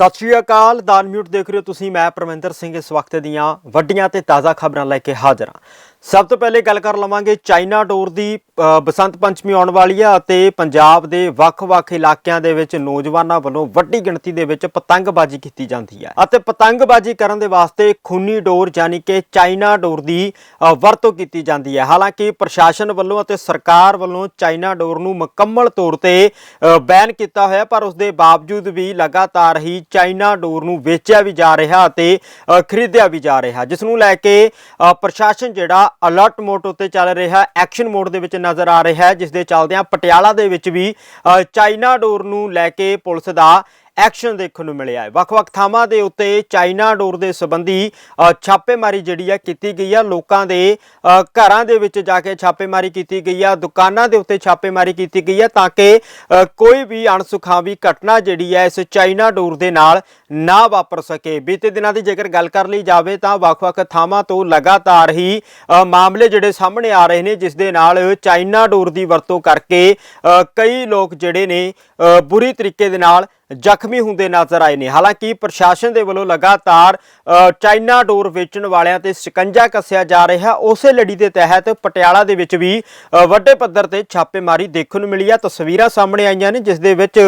ਸਤਿ ਸ਼੍ਰੀ ਅਕਾਲ, ਦਾਨ ਮਿਊਟ ਦੇਖ ਰਹੇ ਹੋ ਤੁਸੀਂ, ਮੈਂ ਪਰਮਿੰਦਰ ਸਿੰਘ ਇਸ ਵਕਤ ਦੀਆਂ ਵੱਡੀਆਂ ਤੇ ਤਾਜ਼ਾ ਖਬਰਾਂ ਲੈ ਕੇ ਹਾਜ਼ਰ ਹਾਂ। ਸਭ ਤੋਂ ਪਹਿਲੇ ਗੱਲ ਕਰ ਲਵਾਂਗੇ ਚਾਈਨਾ ਡੋਰ ਦੀ ਬਸੰਤ ਪੰਚਮੀ ਆਉਣ ਵਾਲੀ ਆ ਅਤੇ ਪੰਜਾਬ ਦੇ ਵੱਖ-ਵੱਖ ਇਲਾਕਿਆਂ ਦੇ ਵਿੱਚ ਨੌਜਵਾਨਾਂ ਵੱਲੋਂ ਵੱਡੀ ਗਿਣਤੀ ਦੇ ਵਿੱਚ ਪਤੰਗਬਾਜ਼ੀ ਕੀਤੀ ਜਾਂਦੀ ਹੈ ਅਤੇ ਪਤੰਗਬਾਜ਼ੀ ਕਰਨ ਦੇ ਵਾਸਤੇ ਖੂਨੀ ਡੋਰ ਯਾਨੀ ਕਿ ਚਾਈਨਾ ਡੋਰ ਦੀ ਵਰਤੋਂ ਕੀਤੀ ਜਾਂਦੀ ਹੈ ਹਾਲਾਂਕਿ ਪ੍ਰਸ਼ਾਸਨ ਵੱਲੋਂ ਅਤੇ ਸਰਕਾਰ ਵੱਲੋਂ ਚਾਈਨਾ ਡੋਰ ਨੂੰ ਮੁਕੰਮਲ ਤੌਰ ਤੇ ਬੈਨ ਕੀਤਾ ਹੋਇਆ, ਪਰ ਉਸ ਦੇ ਬਾਵਜੂਦ ਵੀ ਲਗਾਤਾਰ ਹੀ ਚਾਈਨਾ ਡੋਰ ਨੂੰ ਵੇਚਿਆ ਵੀ ਜਾ ਰਿਹਾ ਅਤੇ ਖਰੀਦਿਆ ਵੀ ਜਾ ਰਿਹਾ। ਜਿਸ ਨੂੰ ਲੈ ਕੇ ਪ੍ਰਸ਼ਾਸਨ ਜਿਹੜਾ ਅਲਰਟ ਮੋਡ ਉੱਤੇ ਚੱਲ ਰਿਹਾ ਐਕਸ਼ਨ ਮੋਡ ਦੇ ਵਿੱਚ ਨਜ਼ਰ ਆ ਰਿਹਾ ਹੈ ਜਿਸ ਦੇ ਚੱਲਦਿਆਂ ਪਟਿਆਲਾ ਦੇ ਵਿੱਚ ਵੀ ਅ, ਚਾਈਨਾ ਡੋਰ ਨੂੰ ਲੈ ਕੇ ਪੁਲਿਸ ਦਾ ਐਕਸ਼ਨ ਦੇਖਣ ਨੂੰ ਮਿਲਿਆ ਹੈ। ਵੱਖ-ਵੱਖ ਥਾਵਾਂ ਦੇ ਉੱਤੇ ਚਾਈਨਾ ਡੋਰ ਦੇ ਸੰਬੰਧੀ ਛਾਪੇਮਾਰੀ ਜਿਹੜੀ ਹੈ ਕੀਤੀ ਗਈ ਹੈ। ਲੋਕਾਂ ਦੇ ਘਰਾਂ ਦੇ ਵਿੱਚ ਜਾ ਕੇ ਛਾਪੇਮਾਰੀ ਕੀਤੀ ਗਈ ਹੈ। ਦੁਕਾਨਾਂ ਦੇ ਉੱਤੇ ਛਾਪੇਮਾਰੀ ਕੀਤੀ ਗਈ ਹੈ ਤਾਂ ਕਿ ਕੋਈ ਵੀ ਅਣਸੁਖਾਵੀ ਘਟਨਾ ਜਿਹੜੀ ਹੈ ਇਸ ਚਾਈਨਾ ਡੋਰ ਦੇ ਨਾਲ ਨਾ ਵਾਪਰ ਸਕੇ। ਬੀਤੇ ਦਿਨਾਂ ਦੀ ਜੇਕਰ ਗੱਲ ਕਰ ਲਈ ਜਾਵੇ ਤਾਂ ਵੱਖ-ਵੱਖ ਥਾਵਾਂ ਤੋਂ ਲਗਾਤਾਰ ਹੀ ਮਾਮਲੇ ਜਿਹੜੇ ਸਾਹਮਣੇ ਆ ਰਹੇ ਨੇ, ਜਿਸ ਦੇ ਨਾਲ ਚਾਈਨਾ ਡੋਰ ਦੀ ਵਰਤੋਂ ਕਰਕੇ ਕਈ ਲੋਕ ਜਿਹੜੇ ਨੇ ਬੁਰੀ ਤਰੀਕੇ ਦੇ ਨਾਲ ਜ਼ਖਮੀ ਹੁੰਦੇ ਨਜ਼ਰ ਆਏ ਨੇ। ਹਾਲਾਂਕਿ ਪ੍ਰਸ਼ਾਸਨ ਦੇ ਵੱਲੋਂ ਲਗਾਤਾਰ ਅ, ਚਾਈਨਾ ਡੋਰ ਵੇਚਣ ਵਾਲਿਆਂ ਤੇ ਸ਼ਿਕੰਜਾ ਕੱਸਿਆ ਜਾ ਰਿਹਾ। ਉਸੇ ਲੜੀ ਦੇ ਤਹਿਤ ਪਟਿਆਲਾ ਦੇ ਵਿੱਚ ਵੀ ਅ, ਵੱਡੇ ਪੱਧਰ ਤੇ ਛਾਪੇਮਾਰੀ ਦੇਖਣ ਨੂੰ ਮਿਲੀ ਆ। ਤਸਵੀਰਾਂ ਸਾਹਮਣੇ ਆਈਆਂ ਨੇ ਜਿਸ ਦੇ ਵਿੱਚ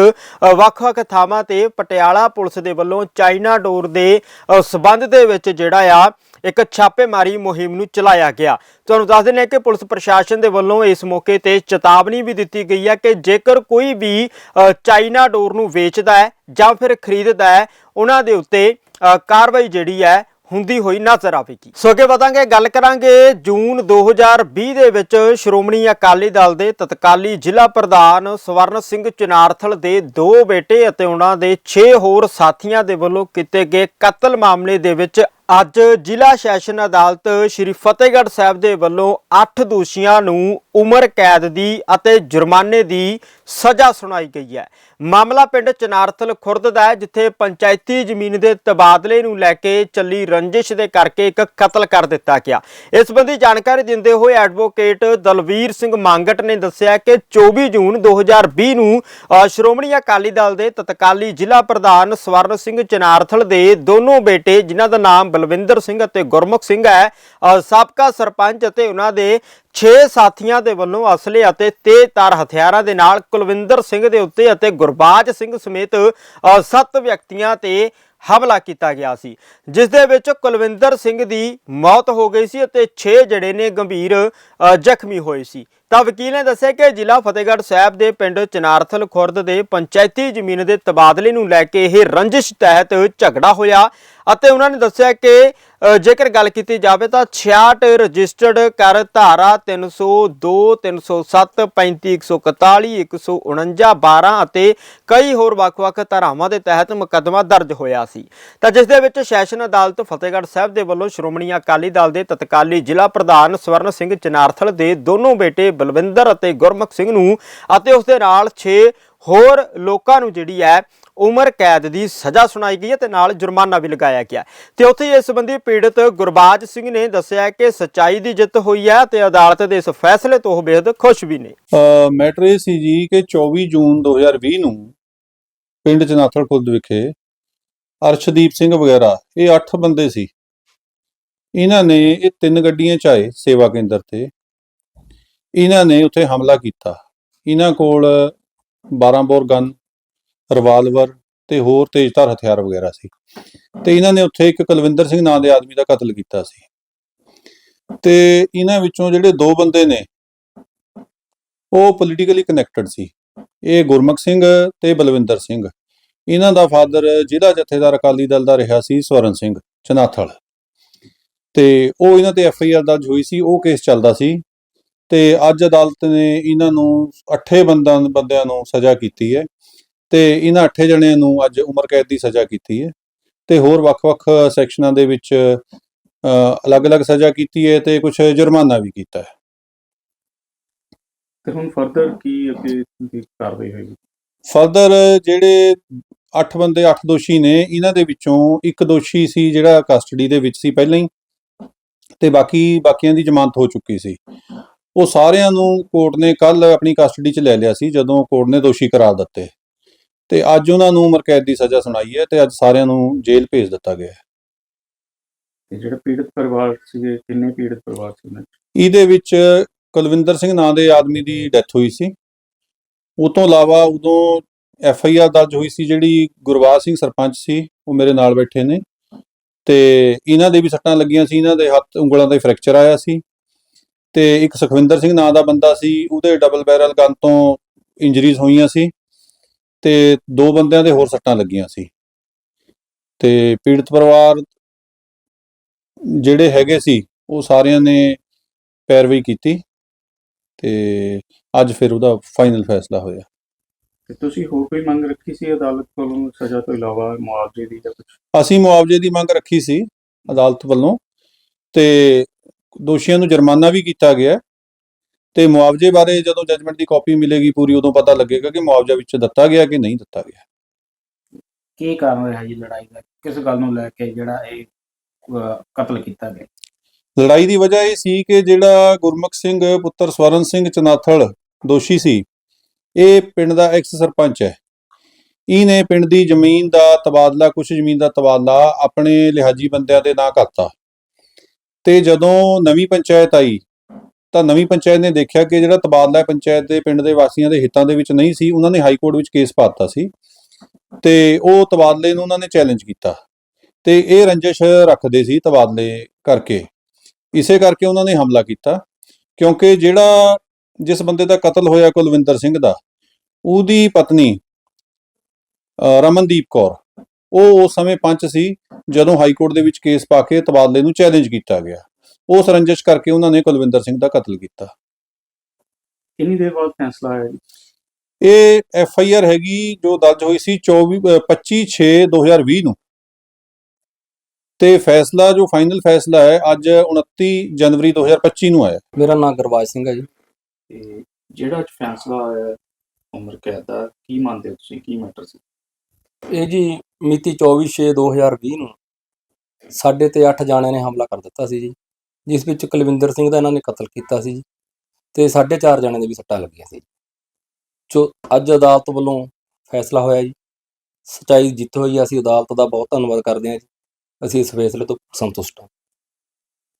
ਵੱਖ-ਵੱਖ ਥਾਵਾਂ ਤੇ ਪਟਿਆਲਾ ਪੁਲਿਸ ਦੇ ਵੱਲੋਂ ਚਾਈਨਾ ਡੋਰ ਦੇ ਅ, ਸਬੰਧ ਦੇ ਵਿੱਚ ਜਿਹੜਾ ਆ ਇੱਕ ਛਾਪੇਮਾਰੀ ਮੁਹਿੰਮ ਨੂੰ ਚਲਾਇਆ ਗਿਆ। ਤੁਹਾਨੂੰ ਦੱਸ ਦਿੰਦੇ ਹਾਂ ਕਿ ਪੁਲਿਸ ਪ੍ਰਸ਼ਾਸਨ ਦੇ ਵੱਲੋਂ ਇਸ ਮੌਕੇ ਤੇ ਚੇਤਾਵਨੀ ਵੀ ਦਿੱਤੀ ਗਈ ਹੈ ਕਿ ਜੇਕਰ ਕੋਈ ਵੀ ਚਾਈਨਾ ਡੋਰ ਨੂੰ ਵੇਚਦਾ ਹੈ ਜਾਂ ਫਿਰ ਖਰੀਦਦਾ ਹੈ, ਉਹਨਾਂ ਦੇ ਉੱਤੇ ਕਾਰਵਾਈ ਜਿਹੜੀ ਹੈ ਹੁੰਦੀ ਹੋਈ ਨਜ਼ਰ ਆਵੇਗੀ। ਸੋ ਅੱਗੇ ਵਧਾਂਗੇ, ਗੱਲ ਕਰਾਂਗੇ ਜੂਨ 2020 ਦੇ ਵਿੱਚ ਸ਼੍ਰੋਮਣੀ ਅਕਾਲੀ ਦਲ ਦੇ ਤਤਕਾਲੀ ਜ਼ਿਲ੍ਹਾ ਪ੍ਰਧਾਨ ਸਵਰਨ ਸਿੰਘ ਚਨਾਰਥਲ ਦੇ ਦੋ ਬੇਟੇ ਅਤੇ ਉਹਨਾਂ ਦੇ 6 ਹੋਰ ਸਾਥੀਆਂ ਦੇ ਵੱਲੋਂ ਕੀਤੇ ਗਏ ਕਤਲ ਮਾਮਲੇ ਦੇ ਵਿੱਚ ਅੱਜ ਜ਼ਿਲ੍ਹਾ ਸੈਸ਼ਨ ਅਦਾਲਤ ਸ਼੍ਰੀ ਫਤਿਹਗੜ੍ਹ ਸਾਹਿਬ ਦੇ ਵੱਲੋਂ 8 ਦੋਸ਼ੀਆਂ ਨੂੰ ਉਮਰ ਕੈਦ ਦੀ ਅਤੇ ਜੁਰਮਾਨੇ ਦੀ ਸਜ਼ਾ ਸੁਣਾਈ ਗਈ ਹੈ। ਮਾਮਲਾ ਪਿੰਡ ਚਨਾਰਥਲ ਖੁਰਦ ਦਾ ਹੈ, ਜਿੱਥੇ ਪੰਚਾਇਤੀ ਜ਼ਮੀਨ ਦੇ ਤਬਾਦਲੇ ਨੂੰ ਲੈ ਕੇ ਚੱਲੀ ਰੰਜਿਸ਼ ਦੇ ਕਰਕੇ ਇੱਕ ਕਤਲ ਕਰ ਦਿੱਤਾ ਗਿਆ। ਇਸ ਸੰਬੰਧੀ ਜਾਣਕਾਰੀ ਦਿੰਦੇ ਹੋਏ ਐਡਵੋਕੇਟ ਦਲਵੀਰ ਸਿੰਘ ਮੰਗਟ ਨੇ ਦੱਸਿਆ ਕਿ 24 ਜੂਨ 2020 ਨੂੰ ਸ਼੍ਰੋਮਣੀ ਅਕਾਲੀ ਦਲ ਦੇ ਤਤਕਾਲੀ ਜ਼ਿਲ੍ਹਾ ਪ੍ਰਧਾਨ ਸਵਰਨ ਸਿੰਘ ਚਨਾਰਥਲ ਦੇ ਦੋਨੋਂ ਬੇਟੇ, ਜਿਨ੍ਹਾਂ ਦਾ ਨਾਮ ਬਲਵਿੰਦਰ ਸਿੰਘ ਅਤੇ ਗੁਰਮੁਖ ਸਿੰਘ ਹੈ। ਸਾਬਕਾ ਸਰਪੰਚ ਅਤੇ ਉਹਨਾਂ ਦੇ 6 ਸਾਥੀਆਂ ਦੇ ਵੱਲੋਂ ਅਸਲੇ ਅਤੇ ਤੇਜ਼ਧਾਰ ਹਥਿਆਰਾਂ ਦੇ ਨਾਲ ਕੁਲਵਿੰਦਰ ਸਿੰਘ ਦੇ ਉੱਤੇ ਅਤੇ ਗੁਰਬਾਜ ਸਿੰਘ ਸਮੇਤ 7 ਵਿਅਕਤੀਆਂ ਤੇ ਹਮਲਾ ਕੀਤਾ ਗਿਆ ਸੀ। ਜਿਸ ਦੇ ਵਿੱਚ ਕੁਲਵਿੰਦਰ ਸਿੰਘ ਦੀ ਮੌਤ ਹੋ ਗਈ ਸੀ ਅਤੇ 6 ਜਿਹੜੇ ਨੇ ਗੰਭੀਰ ਅ, ਜ਼ਖਮੀ ਹੋਏ ਸੀ। ਤਾਂ ਵਕੀਲ ਨੇ ਦੱਸਿਆ ਕਿ ਜ਼ਿਲ੍ਹਾ ਫਤਿਹਗੜ੍ਹ ਸਾਹਿਬ ਦੇ ਪਿੰਡ ਚਨਾਰਥਲ ਖੁਰਦ ਦੇ ਪੰਚਾਇਤੀ ਜ਼ਮੀਨ ਦੇ ਤਬਾਦਲੇ ਨੂੰ ਲੈ ਕੇ ਇਹ ਰੰਜਿਸ਼ ਤਹਿਤ ਝਗੜਾ ਹੋਇਆ ਅਤੇ ਉਹਨਾਂ ਨੇ ਦੱਸਿਆ ਕਿ ਜੇਕਰ ਗੱਲ ਕੀਤੀ ਜਾਵੇ ਤਾਂ 66 ਰਜਿਸਟਰਡ ਕਰ ਧਾਰਾ 302 307 35 141 149 12 ਅਤੇ ਕਈ ਹੋਰ ਵੱਖ-ਵੱਖ ਧਾਰਾਵਾਂ ਦੇ ਤਹਿਤ ਮੁਕੱਦਮਾ ਦਰਜ ਹੋਇਆ ਸੀ। ਤਾਂ ਜਿਸ ਦੇ ਵਿੱਚ ਸੈਸ਼ਨ ਅਦਾਲਤ ਫਤਿਹਗੜ੍ਹ ਸਾਹਿਬ ਦੇ ਵੱਲੋਂ ਸ਼੍ਰੋਮਣੀ ਅਕਾਲੀ ਦਲ ਦੇ ਤਤਕਾਲੀ ਜ਼ਿਲ੍ਹਾ ਪ੍ਰਧਾਨ ਸਵਰਨ ਸਿੰਘ ਚਨਾਰਥਲ ਦੇ ਦੋਨੋਂ ਬੇਟੇ ਬਲਵਿੰਦਰ ਅਤੇ ਗੁਰਮੁਖ ਸਿੰਘ ਨੂੰ ਅਤੇ ਉਸ ਦੇ ਨਾਲ 6 ਹੋਰ ਲੋਕਾਂ ਨੂੰ ਜਿਹੜੀ ਹੈ ਉਮਰ ਕੈਦ ਦੀ ਸਜ਼ਾ ਸੁਣਾਈ ਗਈ ਹੈ ਤੇ ਨਾਲ ਜੁਰਮਾਨਾ ਵੀ ਲਗਾਇਆ ਗਿਆ ਤੇ ਉੱਥੇ ਇਸ ਸੰਬੰਧੀ ਪੀੜਤ ਗੁਰਬਾਜ ਸਿੰਘ ਨੇ ਦੱਸਿਆ ਕਿ ਸੱਚਾਈ ਦੀ ਜਿੱਤ ਹੋਈ ਹੈ ਤੇ ਅਦਾਲਤ ਦੇ ਇਸ ਫੈਸਲੇ ਤੋਂ ਉਹ ਬੇहद ਖੁਸ਼ ਵੀ ਨੇ। ਮੈਟਰ ਇਹ ਸੀ ਜੀ ਕਿ 24 ਜੂਨ 2020 ਨੂੰ ਪਿੰਡ ਜਨਾਥਲ ਖੁਰਦ ਵਿਖੇ ਅਰਸ਼ਦੀਪ ਸਿੰਘ ਵਗੈਰਾ, ਇਹ 8 ਬੰਦੇ ਸੀ। ਇਹਨਾਂ ਨੇ ਇਹ ਤਿੰਨ ਗੱਡੀਆਂ ਚ ਆਏ ਸੇਵਾ ਕੇਂਦਰ ਤੇ। ਇਹਨਾਂ ਨੇ ਉੱਥੇ ਹਮਲਾ ਕੀਤਾ। ਇਹਨਾਂ ਕੋਲ 12 ਬੋਰ ਗਨ ਰਿਵਾਲਵਰ ਤੇ ਹੋਰ ਤੇਜ਼ਧਾਰ ਹਥਿਆਰ ਵਗੈਰਾ ਸੀ। ਤੇ ਇਹਨਾਂ ਨੇ ਉੱਥੇ ਇੱਕ ਕੁਲਵਿੰਦਰ ਸਿੰਘ ਨਾਂ ਦੇ ਆਦਮੀ ਦਾ ਕਤਲ ਕੀਤਾ ਸੀ। ਤੇ ਇਹਨਾਂ ਵਿੱਚੋਂ ਜਿਹੜੇ ਦੋ ਬੰਦੇ ਨੇ, ਉਹ ਪੋਲੀਟੀਕਲੀ ਕਨੈਕਟਡ ਸੀ। ਇਹ ਗੁਰਮੁਖ ਸਿੰਘ ਤੇ ਬਲਵਿੰਦਰ ਸਿੰਘ। ਇਹਨਾਂ ਦਾ ਫਾਦਰ ਜ਼ਿਲ੍ਹਾ ਜਥੇਦਾਰ ਅਕਾਲੀ ਦਲ ਦਾ ਰਿਹਾ ਸੀ, ਸਵਰਨ ਸਿੰਘ ਚਨਾਥਲ। ਤੇ ਉਹ ਇਹਨਾਂ ਤੇ ਐਫ ਆਈ ਆਰ ਦਰਜ ਹੋਈ ਸੀ। ਉਹ ਕੇਸ ਚੱਲਦਾ ਸੀ ਤੇ ਅੱਜ ਅਦਾਲਤ ਨੇ ਇਹਨਾਂ ਨੂੰ ਅੱਠੇ ਬੰਦਾਂ ਬੰਦਿਆਂ ਨੂੰ ਸਜ਼ਾ ਕੀਤੀ ਹੈ ਤੇ ਇਹਨਾਂ ਅੱਠੇ ਜਣਿਆਂ ਨੂੰ ਅੱਜ ਉਮਰ ਕੈਦ ਦੀ ਸਜ਼ਾ ਕੀਤੀ ਹੈ ਤੇ ਹੋਰ ਵੱਖ-ਵੱਖ ਸੈਕਸ਼ਨਾਂ ਦੇ ਵਿੱਚ ਅਲੱਗ-ਅਲੱਗ ਸਜ਼ਾ ਕੀਤੀ ਹੈ ਤੇ ਕੁਝ ਜੁਰਮਾਨਾ ਵੀ ਕੀਤਾ ਹੈ। ਤੇ ਹੁਣ ਫਰਦਰ ਕੀ ਅੱਗੇ ਦੀ ਕਾਰਵਾਈ ਹੋਏਗੀ? ਫਰਦਰ ਜਿਹੜੇ 8 ਬੰਦੇ 8 ਦੋਸ਼ੀ ਨੇ ਇਹਨਾਂ ਦੇ ਵਿੱਚੋਂ ਇੱਕ ਦੋਸ਼ੀ ਸੀ ਜਿਹੜਾ ਕਸਟਡੀ ਦੇ ਵਿੱਚ ਸੀ ਪਹਿਲਾਂ ਹੀ ਤੇ ਬਾਕੀ ਬਾਕੀਆਂ ਦੀ ਜ਼ਮਾਨਤ ਹੋ ਚੁੱਕੀ ਸੀ। ਉਹ ਸਾਰਿਆਂ ਨੂੰ ਕੋਰਟ ਨੇ ਕੱਲ ਆਪਣੀ ਕਸਟਡੀ 'ਚ ਲੈ ਲਿਆ ਸੀ ਜਦੋਂ ਕੋਰਟ ਨੇ ਦੋਸ਼ੀ ਕਰਾਰ ਦਿੱਤੇ। ਤੇ ਅੱਜ ਉਹਨਾਂ ਨੂੰ ਉਮਰ ਕੈਦ ਦੀ ਸਜ਼ਾ ਸੁਣਾਈ ਹੈ ਤੇ ਅੱਜ ਸਾਰਿਆਂ ਨੂੰ ਜੇਲ੍ਹ ਭੇਜ ਦਿੱਤਾ ਗਿਆ ਹੈ। ਤੇ ਜਿਹੜੇ ਪੀੜਤ ਪਰਿਵਾਰ ਸੀਗੇ ਕਿੰਨੇ ਪੀੜਤ ਪਰਿਵਾਰ ਸੀ? ਇਹਦੇ ਵਿੱਚ ਕੁਲਵਿੰਦਰ ਸਿੰਘ ਨਾਂ ਦੇ ਆਦਮੀ ਦੀ ਡੈਥ ਹੋਈ ਸੀ। ਉਹ ਤੋਂ ਇਲਾਵਾ ਉਦੋਂ ਐਫ ਆਈ ਆਰ ਦਰਜ ਹੋਈ ਸੀ ਜਿਹੜੀ ਗੁਰਬਾਜ ਸਿੰਘ ਸਰਪੰਚ ਸੀ ਉਹ ਮੇਰੇ ਨਾਲ ਬੈਠੇ ਨੇ। ਤੇ ਇਹਨਾਂ ਦੇ ਵੀ ਸੱਟਾਂ ਲੱਗੀਆਂ ਸੀ ਇਹਨਾਂ ਦੇ ਹੱਥ ਉਂਗਲਾਂ ਦਾ ਫ੍ਰੈਕਚਰ ਆਇਆ ਸੀ। ਤੇ ਇੱਕ ਸੁਖਵਿੰਦਰ ਸਿੰਘ ਨਾਂ ਦਾ ਬੰਦਾ ਸੀ ਉਹਦੇ ਡਬਲ ਬੈਰਲ ਗਨ ਤੋਂ ਇੰਜਰੀਜ਼ ਹੋਈਆਂ ਸੀ ਤੇ ਦੋ ਬੰਦਿਆਂ ਦੇ ਹੋਰ ਸੱਟਾਂ ਲੱਗੀਆਂ ਸੀ। ਤੇ ਪੀੜਤ ਪਰਿਵਾਰ ਜਿਹੜੇ ਹੈਗੇ ਸੀ ਉਹ ਸਾਰਿਆਂ ਨੇ ਪੈਰਵੀ ਕੀਤੀ ਤੇ ਅੱਜ ਫਿਰ ਉਹਦਾ ਫਾਈਨਲ ਫੈਸਲਾ ਹੋਇਆ। ਤੇ ਤੁਸੀਂ ਹੋਰ ਕੋਈ ਮੰਗ ਰੱਖੀ ਸੀ ਅਦਾਲਤ ਕੋਲੋਂ ਸਜ਼ਾ ਤੋਂ ਇਲਾਵਾ ਮੁਆਵਜ਼ੇ ਦੀ ਜਾਂ ਕੁਝ ਅਸੀਂ ਮੁਆਵਜ਼ੇ ਦੀ ਮੰਗ ਰੱਖੀ ਸੀ ਅਦਾਲਤ ਵੱਲੋਂ ਤੇ ਦੋਸ਼ੀਆਂ ਨੂੰ ਜੁਰਮਾਨਾ ਵੀ ਕੀਤਾ ਗਿਆ ਤੇ ਮੁਆਵਜ਼ੇ ਬਾਰੇ ਜਦੋਂ ਜੱਜਮੈਂਟ ਦੀ ਕਾਪੀ ਮਿਲੇਗੀ ਪੂਰੀ ਉਦੋਂ ਪਤਾ ਲੱਗੇਗਾ ਕਿ ਮੁਆਵਜ਼ਾ ਵਿੱਚ ਦਿੱਤਾ ਗਿਆ ਕਿ ਨਹੀਂ ਦਿੱਤਾ ਗਿਆ। ਕੀ ਕਾਰਨ ਰਿਹਾ ਜੀ ਲੜਾਈ ਦਾ? ਕਿਸ ਗੱਲ ਨੂੰ ਲੈ ਕੇ ਜਿਹੜਾ ਇਹ ਅਹ, ਕਤਲ ਕੀਤਾ ਗਿਆ? ਲੜਾਈ ਦੀ ਵਜ੍ਹਾ ਇਹ ਸੀ ਕਿ ਜਿਹੜਾ ਗੁਰਮੁਖ ਸਿੰਘ ਪੁੱਤਰ ਸਵਰਨ ਸਿੰਘ ਚਨਾਥਲ ਦੋਸ਼ੀ ਸੀ ਇਹ ਪਿੰਡ ਦਾ ਐਕਸ ਸਰਪੰਚ ਹੈ। ਇਹਨੇ ਪਿੰਡ ਦੀ ਜ਼ਮੀਨ ਦਾ ਤਬਾਦਲਾ ਕੁਝ ਜ਼ਮੀਨ ਦਾ ਤਬਾਦਲਾ ਆਪਣੇ ਲਿਹਾਜੀ ਬੰਦਿਆਂ ਦੇ ਨਾਂ ਕਰਤਾ। ਤੇ ਜਦੋਂ ਨਵੀਂ ਪੰਚਾਇਤ ਆਈ, ਤਾਂ ਨਵੀਂ ਪੰਚਾਇਤ ਨੇ ਦੇਖਿਆ ਕਿ ਜਿਹੜਾ ਤਬਾਦਲਾ ਪੰਚਾਇਤ ਦੇ ਪਿੰਡ ਦੇ ਵਾਸੀਆਂ ਦੇ ਹਿੱਤਾਂ ਦੇ ਵਿੱਚ ਨਹੀਂ ਸੀ, ਉਹਨਾਂ ਨੇ ਹਾਈ ਕੋਰਟ ਵਿੱਚ ਕੇਸ ਪਾਤਾ ਸੀ ਤੇ ਉਹ ਤਬਾਦਲੇ ਨੂੰ ਉਹਨਾਂ ਨੇ ਚੈਲੰਜ ਕੀਤਾ ਤੇ ਇਹ ਰੰਜਿਸ਼ ਰੱਖਦੇ ਸੀ ਤਬਾਦਲੇ ਕਰਕੇ। ਇਸੇ ਕਰਕੇ ਉਹਨਾਂ ਨੇ ਹਮਲਾ ਕੀਤਾ, ਕਿਉਂਕਿ ਜਿਹੜਾ ਜਿਸ ਬੰਦੇ ਦਾ ਕਤਲ ਹੋਇਆ ਕੁਲਵਿੰਦਰ ਸਿੰਘ ਦਾ, ਉਹਦੀ ਪਤਨੀ ਰਮਨਦੀਪ ਕੌਰ ਉਹ ਉਸ ਸਮੇਂ ਪੰਚ ਸੀ ਜਦੋਂ ਹਾਈ ਕੋਰਟ ਦੇ ਵਿੱਚ ਕੇਸ ਪਾ ਕੇ ਤਬਾਦਲੇ ਨੂੰ ਚੈਲੰਜ ਕੀਤਾ ਗਿਆ। ਉਸ ਰੰਜਿਸ਼ ਕਰਕੇ ਉਹਨਾਂ ਨੇ ਕੁਲਵਿੰਦਰ ਸਿੰਘ ਦਾ ਕਤਲ ਕੀਤਾ। ਕਿੰਨੀ ਦੇਰ ਬਾਅਦ ਫੈਸਲਾ ਆਇਆ ਜੀ? ਇਹ ਐਫ ਆਈ ਆਰ ਹੈਗੀ ਜੋ ਦਰਜ ਹੋਈ ਸੀ 24 ਅ, 25 6 2020 ਨੂੰ। ਤੇ ਫੈਸਲਾ ਜੋ ਫਾਈਨਲ ਫੈਸਲਾ ਹੈ ਅੱਜ 29 ਜਨਵਰੀ 2025 ਨੂੰ ਆਇਆ। ਮੇਰਾ ਨਾਮ ਗੁਰਬਾਜ ਸਿੰਘ ਹੈ ਜੀ। ਤੇ ਜਿਹੜਾ ਅੱਜ ਫੈਸਲਾ ਆਇਆ ਉਮਰ ਕੈਦ ਦਾ ਕੀ ਮੰਨਦੇ ਹੋ ਤੁਸੀਂ? ਕੀ ਮੈਟਰ ਸੀ? ਇਹ ਜੀ ਮਿਤੀ 24/6/2020 ਨੂੰ ਸਾਡੇ ਤੇ 8 ਜਾਣਿਆਂ ਨੇ ਹਮਲਾ ਕਰ ਦਿੱਤਾ ਸੀ ਜੀ ਜਿਸ ਵਿੱਚ ਕੁਲਵਿੰਦਰ ਸਿੰਘ ਦਾ ਇਹਨਾਂ ਨੇ ਕਤਲ ਕੀਤਾ ਸੀ ਜੀ ਤੇ ਸਾਢੇ ਚਾਰ ਜਾਣਿਆਂ ਦੇ ਵੀ ਸੱਟਾਂ ਲੱਗੀਆਂ ਸੀ ਜੋ ਅੱਜ ਅਦਾਲਤ ਵੱਲੋਂ ਫੈਸਲਾ ਹੋਇਆ ਜੀ ਸਚਾਈ ਜਿੱਤ ਹੋਈ ਹੈ। ਅਸੀਂ ਅਦਾਲਤ ਦਾ ਬਹੁਤ ਧੰਨਵਾਦ ਕਰਦੇ ਹਾਂ ਜੀ ਅਸੀਂ ਇਸ ਫੈਸਲੇ ਤੋਂ ਸੰਤੁਸ਼ਟ ਹਾਂ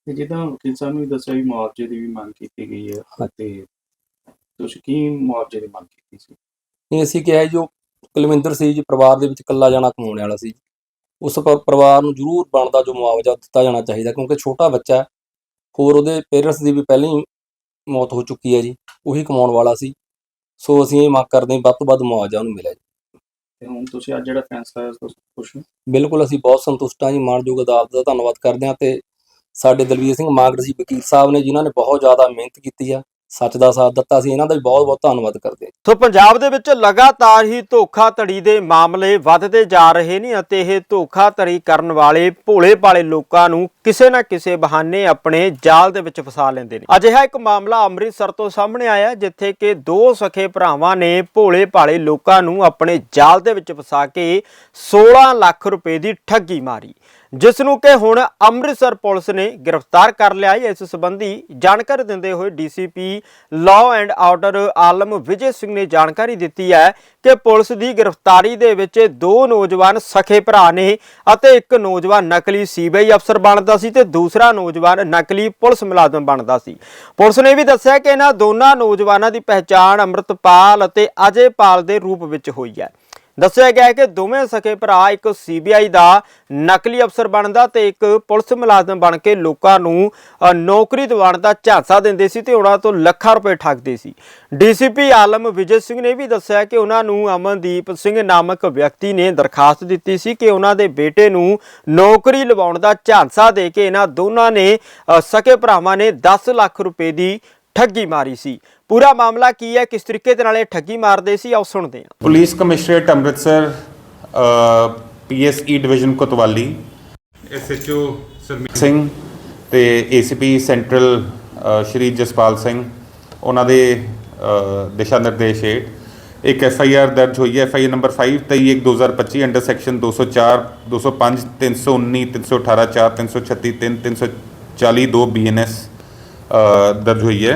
ਤੇ ਜਿੱਦਾਂ ਵਕੀਲ ਸਾਹਿਬ ਨੇ ਵੀ ਦੱਸਿਆ ਵੀ ਮੁਆਵਜ਼ੇ ਦੀ ਵੀ ਮੰਗ ਕੀਤੀ ਗਈ ਹੈ। ਤੇ ਤੁਸੀਂ ਕੀ ਮੁਆਵਜ਼ੇ ਦੀ ਮੰਗ ਕੀਤੀ ਸੀ ਨਹੀਂ ਅਸੀਂ ਕਿਹਾ ਜੀ, ਜੋ ਕੁਲਵਿੰਦਰ ਸੀ ਜੀ ਪਰਿਵਾਰ ਦੇ ਵਿੱਚ ਇਕੱਲਾ ਜਾਣਾ ਕਮਾਉਣ ਵਾਲਾ ਸੀ ਉਸ ਪਰ ਪਰਿਵਾਰ ਨੂੰ ਜ਼ਰੂਰ ਬਣਦਾ ਜੋ ਮੁਆਵਜ਼ਾ ਦਿੱਤਾ ਜਾਣਾ ਚਾਹੀਦਾ ਕਿਉਂਕਿ ਛੋਟਾ ਬੱਚਾ ਹੈ। ਹੋਰ ਉਹਦੇ ਪੇਰੈਂਟਸ ਦੀ ਵੀ ਪਹਿਲਾਂ ਹੀ ਮੌਤ ਹੋ ਚੁੱਕੀ ਹੈ ਜੀ ਉਹੀ ਕਮਾਉਣ ਵਾਲਾ ਸੀ। ਸੋ ਅਸੀਂ ਇਹ ਮੰਗ ਕਰਦੇ ਹਾਂ ਵੱਧ ਤੋਂ ਵੱਧ ਮੁਆਵਜ਼ਾ ਉਹਨੂੰ ਮਿਲੇ ਤੇ ਹੁਣ ਤੁਸੀਂ ਅੱਜ ਜਿਹੜਾ ਫੈਸਲਾ ਉਸ ਤੋਂ ਖੁਸ਼ ਹੋ? ਬਿਲਕੁਲ ਅਸੀਂ ਬਹੁਤ ਸੰਤੁਸ਼ਟ ਹਾਂ ਜੀ ਮਾਣਯੋਗ ਅਦਾਲਤ ਦਾ ਧੰਨਵਾਦ ਕਰਦੇ ਹਾਂ ਤੇ ਸਾਡੇ ਦਲਵੀਰ ਸਿੰਘ ਮਾਗਰ ਜੀ ਵਕੀਲ ਸਾਹਿਬ ਨੇ ਜਿਨ੍ਹਾਂ ਨੇ ਬਹੁਤ ਜ਼ਿਆਦਾ ਮਿਹਨਤ ਕੀਤੀ ਆ। ਸੱਚ ਦਾ ਸਾਥ ਦਿੱਤਾ ਸੀ, ਇਹਨਾਂ ਦਾ ਵੀ ਬਹੁਤ ਬਹੁਤ ਧੰਨਵਾਦ ਕਰਦੇ ਹਾਂ। ਸੋ ਪੰਜਾਬ ਦੇ ਵਿੱਚ ਲਗਾਤਾਰ ਹੀ ਧੋਖਾਧੜੀ ਦੇ ਮਾਮਲੇ ਵੱਧਦੇ ਜਾ ਰਹੇ ਨੇ ਅਤੇ ਇਹ ਧੋਖਾਧੜੀ ਕਰਨ ਵਾਲੇ ਭੋਲੇ ਭਾਲੇ ਲੋਕਾਂ ਨੂੰ ਕਿਸੇ ਨਾ ਕਿਸੇ ਬਹਾਨੇ ਆਪਣੇ ਜਾਲ ਦੇ ਵਿੱਚ ਫਸਾ ਲੈਂਦੇ ਨੇ। ਅਜਿਹਾ ਇੱਕ ਮਾਮਲਾ ਅੰਮ੍ਰਿਤਸਰ ਤੋਂ ਸਾਹਮਣੇ ਆਇਆ ਜਿੱਥੇ ਕਿ ਦੋ ਸਖੇ ਭਰਾਵਾਂ ਨੇ ਭੋਲੇ ਭਾਲੇ ਲੋਕਾਂ ਨੂੰ ਆਪਣੇ ਜਾਲ ਦੇ ਵਿੱਚ ਫਸਾ ਕੇ 16 ਲੱਖ ਰੁਪਏ ਦੀ ਠੱਗੀ ਮਾਰੀ। ਜਿਸ ਨੂੰ ਕਿ ਹੁਣ ਅੰਮ੍ਰਿਤਸਰ ਪੁਲਿਸ ਨੇ ਗ੍ਰਿਫਤਾਰ ਕਰ ਲਿਆ ਹੈ। ਇਸ ਸੰਬੰਧੀ ਜਾਣਕਾਰੀ ਦਿੰਦੇ ਹੋਏ DCP law and order Alam Vijay Singh ਨੇ ਜਾਣਕਾਰੀ ਦਿੱਤੀ ਹੈ ਕਿ ਪੁਲਿਸ ਦੀ ਗ੍ਰਿਫਤਾਰੀ ਦੇ ਵਿੱਚ ਦੋ ਨੌਜਵਾਨ ਸਖੇ ਭਰਾ ਨੇ ਅਤੇ ਇੱਕ ਨੌਜਵਾਨ ਨਕਲੀ ਸੀਬੀਆਈ ਅਫਸਰ ਬਣਦਾ ਸੀ ਤੇ ਦੂਸਰਾ ਨੌਜਵਾਨ ਨਕਲੀ ਪੁਲਿਸ ਮੁਲਾਜ਼ਮ ਬਣਦਾ ਸੀ। ਪੁਲਿਸ ਨੇ ਵੀ ਦੱਸਿਆ ਕਿ ਇਹਨਾਂ ਦੋਨਾਂ ਨੌਜਵਾਨਾਂ ਦੀ ਪਹਿਚਾਣ ਅੰਮ੍ਰਿਤਪਾਲ ਅਤੇ ਅਜੇਪਾਲ ਦੇ ਰੂਪ ਵਿੱਚ ਹੋਈ ਹੈ। ਦੱਸਿਆ ਗਿਆ ਹੈ ਕਿ ਦੋਵੇਂ ਸਕੇ ਭਰਾ ਇੱਕ ਸੀਬੀਆਈ ਦਾ ਨਕਲੀ ਅਫਸਰ ਬਣਦਾ ਤੇ ਇੱਕ ਪੁਲਿਸ ਮੁਲਾਜ਼ਮ ਬਣ ਕੇ ਲੋਕਾਂ ਨੂੰ ਨੌਕਰੀ ਦਿਵਾਉਣ ਦਾ ਝਾਂਸਾ ਦਿੰਦੇ ਸੀ ਤੇ ਉਹਨਾਂ ਤੋਂ ਲੱਖਾਂ ਰੁਪਏ ਠੱਗਦੇ ਸੀ। ਡੀਸੀਪੀ ਆਲਮ ਵਿਜੇ ਸਿੰਘ ਨੇ ਵੀ ਦੱਸਿਆ ਕਿ ਉਹਨਾਂ ਨੂੰ ਅਮਨਦੀਪ ਸਿੰਘ ਨਾਮਕ ਵਿਅਕਤੀ ਨੇ ਦਰਖਾਸਤ ਦਿੱਤੀ ਸੀ ਕਿ ਉਹਨਾਂ ਦੇ ਬੇਟੇ ਨੂੰ ਨੌਕਰੀ ਲਵਾਉਣ ਦਾ ਝਾਂਸਾ ਦੇ ਕੇ ਇਹਨਾਂ ਦੋਨਾਂ ਨੇ ਸਕੇ ਭਰਾਵਾਂ ਨੇ 10 ਲੱਖ ਰੁਪਏ ਦੀ ਠੱਗੀ ਮਾਰੀ ਸੀ। ਪੂਰਾ ਮਾਮਲਾ ਕੀ ਹੈ? ਕਿਸ ਤਰੀਕੇ ਦੇ ਨਾਲ ਇਹ ਠੱਗੀ ਮਾਰਦੇ ਸੀ? ਆਓ ਸੁਣਦੇ ਹਾਂ। Police commissionerate Amritsar PSE division Kotwali SHO Sarmeet Singh ਤੇ ਏਸੀਪੀ ਸੈਂਟਰਲ ਸ਼੍ਰੀ ਜਸਪਾਲ ਸਿੰਘ ਉਹਨਾਂ ਦੇ ਦਿਸ਼ਾ ਨਿਰਦੇਸ਼ ਹੇਠ ਇੱਕ ਐਫ ਆਈ ਆਰ ਦਰਜ ਹੋਈ ਹੈ। F I R number 5 23 2025 under section 204 205 319 318 4 336 3 340 2 BNS ਦਰਜ ਹੋਈ ਹੈ।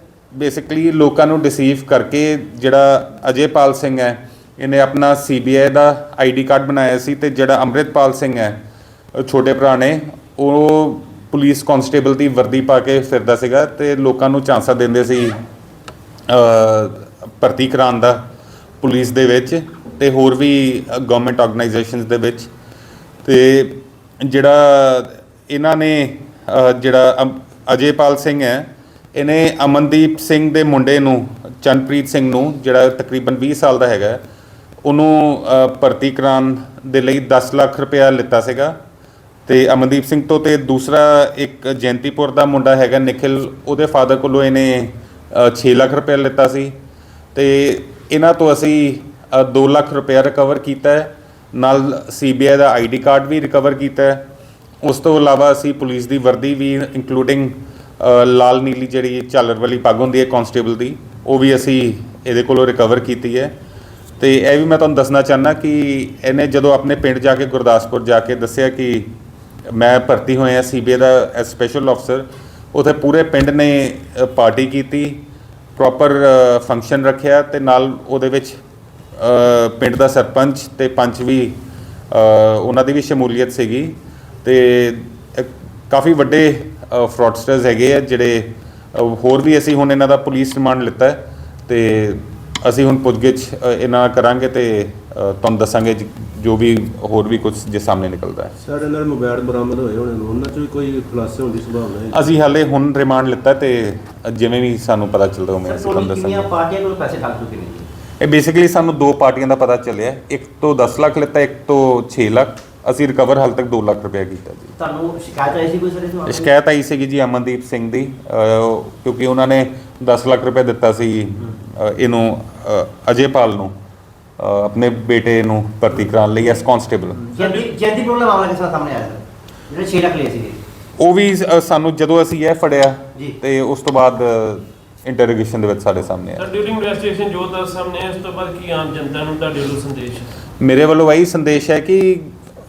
ਬੇਸਿਕਲੀ ਲੋਕਾਂ ਨੂੰ ਡਿਸੀਵ ਕਰਕੇ ਜਿਹੜਾ ਅਜੇਪਾਲ ਸਿੰਘ ਹੈ, ਇਹਨੇ ਆਪਣਾ ਸੀਬੀਆਈ ਦਾ ਆਈਡੀ ਕਾਰਡ ਬਣਾਇਆ ਸੀ ਤੇ ਜਿਹੜਾ ਅੰਮ੍ਰਿਤਪਾਲ ਸਿੰਘ ਹੈ ਛੋਟੇ ਭਰਾ ਨੇ, ਉਹ ਪੁਲਿਸ ਕਨਸਟੇਬਲ ਦੀ ਵਰਦੀ ਪਾ ਕੇ ਫਿਰਦਾ ਸੀਗਾ ਤੇ ਲੋਕਾਂ ਨੂੰ ਚਾਂਸਾ ਦਿੰਦੇ ਸੀ ਭਰਤੀ ਕਰਾਉਣ ਦਾ ਪੁਲਿਸ ਦੇ ਵਿੱਚ ਤੇ ਹੋਰ ਵੀ ਗਵਰਨਮੈਂਟ ਆਰਗੇਨਾਈਜੇਸ਼ਨਸ ਦੇ ਵਿੱਚ ਤੇ ਜਿਹੜਾ ਇਹਨਾਂ ਨੇ ਜਿਹੜਾ ਅਮ- ਅਜੇਪਾਲ ਸਿੰਘ ਹੈ ਇਹਨੇ ਅਮਨਦੀਪ ਸਿੰਘ ਦੇ ਮੁੰਡੇ ਨੂੰ ਚੰਨਪ੍ਰੀਤ ਸਿੰਘ ਨੂੰ ਜਿਹੜਾ ਤਕਰੀਬਨ 20 ਸਾਲ ਦਾ ਹੈਗਾ ਉਹਨੂੰ ਭਰਤੀ ਕਰਾਉਣ ਦੇ ਲਈ 10 ਲੱਖ ਰੁਪਇਆ ਲਿੱਤਾ ਸੀਗਾ। ਤੇ ਅਮਨਦੀਪ ਸਿੰਘ ਤੋਂ ਤੇ ਦੂਸਰਾ ਇੱਕ ਜੈਂਤੀਪੁਰ ਦਾ ਮੁੰਡਾ ਹੈਗਾ ਨikhil ਉਹਦੇ ਫਾਦਰ ਕੋਲੋਂ ਇਹਨੇ ਅ, 6 ਲੱਖ ਰੁਪਇਆ ਲਿੱਤਾ ਸੀ। ਤੇ ਇਹਨਾਂ ਤੋਂ ਅਸੀਂ 2 ਲੱਖ ਰੁਪਇਆ ਰਿਕਵਰ ਕੀਤਾ ਹੈ। ਨਾਲ ਸੀਬੀਆਈ ਦਾ ਆਈਡੀ ਕਾਰਡ ਵੀ ਰਿਕਵਰ ਕੀਤਾ ਹੈ। ਉਸ ਤੋਂ ਇਲਾਵਾ ਅਸੀਂ ਪੁਲਿਸ ਦੀ ਵਰਦੀ ਵੀ ਇਨਕਲੂਡਿੰਗ ਲਾਲ ਨੀਲੀ ਜਿਹੜੀ ਝਾਲਰ ਵਾਲੀ ਪੱਗ ਹੁੰਦੀ ਹੈ ਕਾਂਸਟੇਬਲ ਦੀ, ਉਹ ਵੀ ਅਸੀਂ ਇਹਦੇ ਕੋਲੋਂ ਰਿਕਵਰ ਕੀਤੀ ਹੈ। ਤੇ ਇਹ ਵੀ ਮੈਂ ਤੁਹਾਨੂੰ ਦੱਸਣਾ ਚਾਹਨਾ ਕਿ ਇਹਨੇ ਜਦੋਂ ਆਪਣੇ ਪਿੰਡ ਜਾ ਕੇ ਗੁਰਦਾਸਪੁਰ ਜਾ ਕੇ ਦੱਸਿਆ ਕਿ ਮੈਂ ਭਰਤੀ ਹੋਇਆ ਸੀਬੀਆਈ ਦਾ ਸਪੈਸ਼ਲ ਅਫਸਰ ਉਥੇ ਪੂਰੇ ਪਿੰਡ ਨੇ ਪਾਰਟੀ ਕੀਤੀ ਪ੍ਰੋਪਰ ਫੰਕਸ਼ਨ ਰੱਖਿਆ ਤੇ ਨਾਲ ਉਹਦੇ ਵਿੱਚ ਪਿੰਡ ਦਾ ਸਰਪੰਚ ਤੇ ਪੰਚ ਵੀ ਉਹਨਾਂ ਦੀ ਵੀ ਸ਼ਮੂਲੀਅਤ ਸੀਗੀ। ਤੇ ਕਾਫੀ ਵੱਡੇ ਫਰਾਡਸਟਰਸ ਹੈਗੇ ਆ ਜਿਹੜੇ ਹੋਰ ਵੀ ਅਸੀਂ ਹੁਣ ਇਹਨਾਂ ਦਾ ਪੁਲਿਸ ਰਿਮਾਂਡ ਲਿੱਤਾ ਹੈ ਤੇ ਅਸੀਂ ਹੁਣ ਪੁੱਛਗਿੱਛ ਅ, ਇਹਨਾਂ ਨਾਲ ਕਰਾਂਗੇ ਤੇ ਅ, ਤੁਹਾਨੂੰ ਦੱਸਾਂਗੇ ਜ- ਜੋ ਵੀ ਹੋਰ ਵੀ ਕੁਝ ਜੇ ਸਾਹਮਣੇ ਨਿਕਲਦਾ ਹੈ। ਸਾਡੇ ਨਾਲ ਮੋਬਾਈਲ ਬਰਾਮਦ ਹੋਏ ਹੋਣੇ ਨੇ ਉਹਨਾਂ 'ਚ ਵੀ ਕੋਈ ਖੁਲਾਸੇ ਹੋਣ ਦੀ ਸੰਭਾਵਨਾ ਹੈ? ਅਸੀਂ ਹਾਲੇ ਹੁਣ ਰਿਮਾਂਡ ਲਿੱਤਾ ਤੇ ਜਿਵੇਂ ਵੀ ਸਾਨੂੰ ਪਤਾ ਚੱਲਦਾ ਉਵੇਂ ਅਸੀਂ ਤੁਹਾਨੂੰ ਕਿੰਨੀਆਂ ਦੱਸਾਂਗੇ। ਪਾਰਟੀਆਂ ਕੋਲ ਪੈਸੇ ਠੱਗ ਚੁੱਕੇ ਨੇ ਜੀ? ਇਹ ਬੇਸਿਕਲੀ ਸਾਨੂੰ ਦੋ ਪਾਰਟੀਆਂ ਦਾ ਪਤਾ ਚੱਲਿਆ ਇੱਕ ਤੋਂ 10 ਲੱਖ ਲਿੱਤਾ ਇੱਕ ਤੋਂ 6 ਲੱਖ। ਅਸੀਂ ਰਿਕਵਰ ਹਾਲ ਤੱਕ 2 ਲੱਖ ਰੁਪਏ ਕੀਤਾ ਜੀ ਤੁਹਾਨੂੰ ਸ਼ਿਕਾਇਤ ਆਈ ਸੀ ਕੋਈ ਸਰ ਇਸ ਮਾਮਲੇ 'ਚ? ਸ਼ਿਕਾਇਤ ਆਈ ਸੀਗੀ ਜੀ ਅਮਨਦੀਪ ਸਿੰਘ ਦੀ ਅਹ, ਕਿਉਂਕਿ ਉਹਨਾਂ ਨੇ 10 ਲੱਖ ਰੁਪਏ ਦਿੱਤਾ ਸੀ ਅਹ, ਇਹਨੂੰ ਅਹ, ਅਜੇਪਾਲ ਨੂੰ ਅਹ, ਆਪਣੇ ਬੇਟੇ ਨੂੰ ਭਰਤੀ ਕਰਾਉਣ ਲਈ ਐਸ ਕਾਂਸਟੇਬਲ ਜੈਦੀ ਜੈਦੀ ਪ੍ਰੋਬਲਮ ਮਾਮਲਾ ਕਿਸ ਤਰ੍ਹਾਂ ਸਾਹਮਣੇ ਆਇਆ ਸਰ ਜਿਹੜੇ 6 ਲੱਖ ਲਏ ਸੀਗੇ ਉਹ ਵੀ ਸਾਨੂੰ ਜਦੋਂ ਅਸੀਂ ਇਹ ਫੜਿਆ ਜੀ। ਤੇ ਉਸ ਤੋਂ ਬਾਅਦ ਇੰਟਰੋਗੇਸ਼ਨ ਦੇ ਵਿੱਚ ਸਾਡੇ ਸਾਹਮਣੇ ਸਰ ਆਇਆ ਡਿਊਰਿੰਗ ਇਨਵੈਸਟੀਗੇਸ਼ਨ ਜੋ ਦੱਸ ਸਾਹਮਣੇ ਆਇਆ, ਇਸ ਤੋਂ ਬਾਅਦ ਕੀ ਆਮ ਜਨਤਾ ਨੂੰ ਤੁਹਾਡੇ ਵੱਲੋਂ ਸੰਦੇਸ਼ ਹੈ? ਮੇਰੇ ਵੱਲੋਂ ਇਹੀ ਸੰਦੇਸ਼ ਹੈ ਕਿ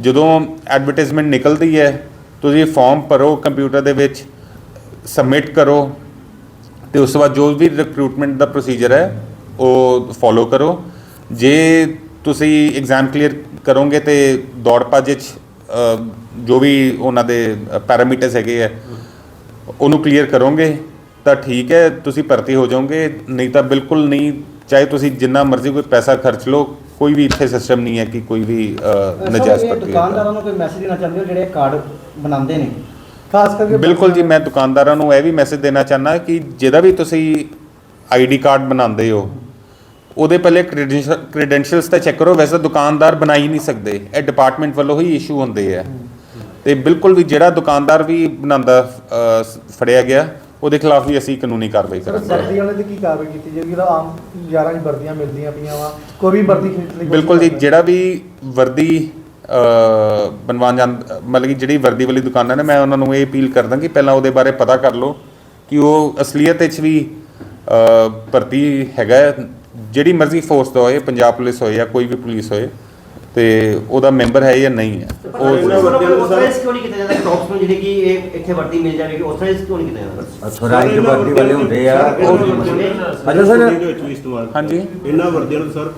ਜਦੋਂ ਐਡਵਰਟਾਈਜ਼ਮੈਂਟ ਨਿਕਲਦੀ ਹੈ, ਤੁਸੀਂ ਫਾਰਮ ਭਰੋ ਕੰਪਿਊਟਰ ਦੇ ਵਿੱਚ ਸਬਮਿਟ ਕਰੋ, ਤੇ ਉਸ ਤੋਂ ਬਾਅਦ ਜੋ ਵੀ ਰਿਕਰੂਟਮੈਂਟ ਦਾ ਪ੍ਰੋਸੀਜਰ ਹੈ, ਉਹ ਫੋਲੋ ਕਰੋ। ਜੇ ਤੁਸੀਂ ਐਗਜ਼ਾਮ ਕਲੀਅਰ ਕਰੋਗੇ ਤੇ ਦੌੜ ਭੱਜ 'ਚ ਜੋ ਵੀ ਉਹਨਾਂ ਦੇ ਪੈਰਾਮੀਟਰਸ ਹੈਗੇ ਆ ਉਹਨੂੰ ਕਲੀਅਰ ਕਰੋਗੇ, ਤਾਂ ਠੀਕ ਹੈ, ਤੁਸੀਂ ਭਰਤੀ ਹੋ ਜਾਓਗੇ, ਨਹੀਂ ਤਾਂ ਬਿਲਕੁਲ ਨਹੀਂ ਚਾਹੇ ਤੁਸੀਂ ਜਿੰਨਾ ਮਰਜ਼ੀ ਕੋਈ ਪੈਸਾ ਖਰਚ ਲਓ ਕੋਈ ਵੀ ਇੱਥੇ ਸਿਸਟਮ ਨਹੀਂ ਹੈ ਕਿ ਕੋਈ ਵੀ ਅ, ਨਜਾਇਜ਼ ਹੋਏਗਾ ਦੁਕਾਨਦਾਰਾਂ ਨੂੰ ਕੋਈ ਮੈਸੇਜ ਦੇਣਾ ਚਾਹੁੰਦੇ ਹੋ ਜਿਹੜੇ ਕਾਰਡ ਬਣਾਉਂਦੇ ਨੇ? ਖਾਸ ਕਰਕੇ ਬਿਲਕੁਲ ਜੀ ਮੈਂ ਦੁਕਾਨਦਾਰਾਂ ਨੂੰ ਇਹ ਵੀ ਮੈਸੇਜ ਦੇਣਾ ਚਾਹੁੰਦਾ ਕਿ ਜਿਹਦਾ ਵੀ ਤੁਸੀਂ ਆਈਡੀ ਕਾਰਡ ਬਣਾਉਂਦੇ ਹੋ ਉਹਦੇ ਪਹਿਲੇ ਕ੍ਰੈਡੈਂਸ਼ੀਅਲਸ ਤਾਂ ਚੈੱਕ ਕਰੋ। ਵੈਸੇ ਤਾਂ ਦੁਕਾਨਦਾਰ ਬਣਾ ਹੀ ਨਹੀਂ ਸਕਦੇ। ਇਹ ਡਿਪਾਰਟਮੈਂਟ ਵੱਲੋਂ ਹੀ ਇਸ਼ੂ ਹੁੰਦੇ ਆ। ਤੇ ਬਿਲਕੁਲ ਵੀ ਜਿਹੜਾ ਦੁਕਾਨਦਾਰ ਵੀ ਬਣਾਉਂਦਾ ਅ, ਫੜਿਆ ਗਿਆ ਉਹਦੇ ਖਿਲਾਫ ਵੀ ਅਸੀਂ ਕਾਨੂੰਨੀ ਕਾਰਵਾਈ ਕਰਾਂਗੇ। ਸਰਦੀ ਵਾਲੇ ਤੇ ਕੀ ਕਾਰਵਾਈ ਕੀਤੀ ਜਾਏਗੀ? ਜਿਹੜਾ ਆਮ 11 ਚ ਵਰਦੀਆਂ ਮਿਲਦੀਆਂ ਪਈਆਂ ਵਾ। ਕੋਈ ਵੀ ਵਰਦੀ ਖਰੀਦ ਲਈ ਬਿਲਕੁਲ ਜੀ ਜਿਹੜਾ ਵੀ ਵਰਦੀ ਅ, ਬਣਵਾਉਣ ਜਾਂ ਮਤਲਬ ਕਿ ਜਿਹੜੀ ਵਰਦੀ ਵਾਲੀ ਦੁਕਾਨਾਂ ਨੇ ਮੈਂ ਉਹਨਾਂ ਨੂੰ ਇਹ ਅਪੀਲ ਕਰਦਾ ਕਿ ਪਹਿਲਾਂ ਉਹਦੇ ਬਾਰੇ ਪਤਾ ਕਰ ਲਓ ਕਿ ਉਹ ਅਸਲੀਅਤ ਵਿੱਚ ਵੀ ਅ, ਭਰਤੀ ਹੈਗਾ ਹੈ। ਜਿਹੜੀ ਮਰਜ਼ੀ ਫੋਰਸ ਦਾ ਹੋਏ ਪੰਜਾਬ ਪੁਲਿਸ ਹੋਏ ਜਾਂ ਕੋਈ ਵੀ ਪੁਲਿਸ ਹੋਏ ਤੇ ਉਹਦਾ ਮੈਂਬਰ ਹੈ ਜਾਂ ਨਹੀਂ ਹੈ। ਉਹ ਕਿਉਂ ਨਹੀਂ ਕੀਤਾ ਜਾਂਦਾ? ਟੌਪਸ ਨੂੰ ਜਿਹੜੀ ਕਿ ਇਹ ਇੱਥੇ ਵਰਦੀ ਮਿਲ ਜਾਵੇਗੀ ਆਥੋਰਾਈਜ਼ ਕਿਉਂ ਨਹੀਂ ਕੀਤਾ ਜਾਂਦਾ? ਅਥੋਰਾਈਜ਼ਡ ਵਰਦੀ ਵਾਲੇ ਹੁੰਦੇ ਆ ਅੱਛਾ ਸਰ। ਦੇ ਵਿੱਚ ਵੀ ਇਸਤੇਮਾਲ ਹਾਂਜੀ। ਇਹਨਾਂ ਵਰਦੀਆਂ ਨੂੰ ਸਰ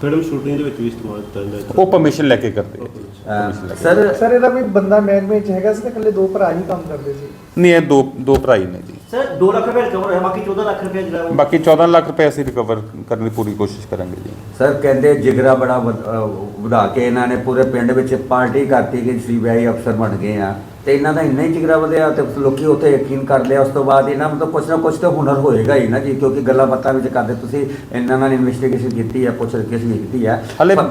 ਫਿਲਮ ਸ਼ੂਟਿੰਗ ਦੇ ਵਿੱਚ ਵੀ ਇਸਤੇਮਾਲ ਕੀਤਾ ਜਾਂਦਾ। ਹੈ ਉਹ ਪਰਮਿਸ਼ਨ ਲੈ ਕੇ ਕਰਦੇ ਆ। ਜੀ। ਅਹ ਸਰ। ਸਰ ਇਹਦਾ ਕੋਈ ਬੰਦਾ ਮਹਿਕਮੇ ਚ ਹੈਗਾ ਸੀ ਤੇ ਇਕੱਲੇ ਦੋ ਭਰਾ ਹੀ ਕੰਮ ਕਰਦੇ ਸੀ? ਨਹੀਂ ਇਹ ਦੋ ਦੋ ਭਰਾ ਹੀ ਨੇ ਜੀ। ਸਰ 2 ਲੱਖ ਰੁਪਏ ਰਿਕਵਰ ਹੋਇਆ ਬਾਕੀ 14 ਲੱਖ ਰੁਪਏ ਜਿਹੜਾ ਉਹ ਬਾਕੀ 14 ਲੱਖ ਰੁਪਏ ਅਸੀਂ ਰਿਕਵਰ ਕਰਨ ਦੀ ਪੂਰੀ ਕੋਸ਼ਿਸ਼ ਕਰਾਂਗੇ ਜੀ। ਸਰ ਕਹਿੰਦੇ ਜਿਗਰਾ ਬੜਾ ਵਧ- ਅਹ ਵਧਾ ਕੇ ਇਹਨਾਂ ਨੇ ਪੂਰੇ ਪਿੰਡ ਵਿੱਚ ਪਾਰਟੀ ਕਰਤੀ ਕਿ ਸੀਬੀਆਈ ਅਫਸਰ ਬਣ ਗਏ ਆ। ਤੇ ਇਹਨਾਂ ਦਾ ਇੰਨਾ ਹੀ ਜਿਗਰਾ ਵਧਿਆ ਤੇ ਲੋਕੀ ਉੱਤੇ ਯਕੀਨ ਕਰ ਲਿਆ। ਉਸ ਤੋਂ ਬਾਅਦ ਇਹਨਾਂ ਮਤਲਬ ਕੁਛ ਨਾ ਕੁਛ ਤਾਂ ਹੁਨਰ ਹੋਏਗਾ ਹੀ ਨਾ ਜੀ ਕਿਉਂਕਿ ਗੱਲਾਂ ਬਾਤਾਂ ਵਿੱਚ ਕਰਦੇ ਤੁਸੀਂ ਇਹਨਾਂ ਨਾਲ ਇਨਵੈਸਟੀਗੇਸ਼ਨ ਕੀਤੀ ਹੈ ਪੁੱਛ ਵੀ ਕੀਤੀ ਹੈ ਹਾਲੇ- ਪਰ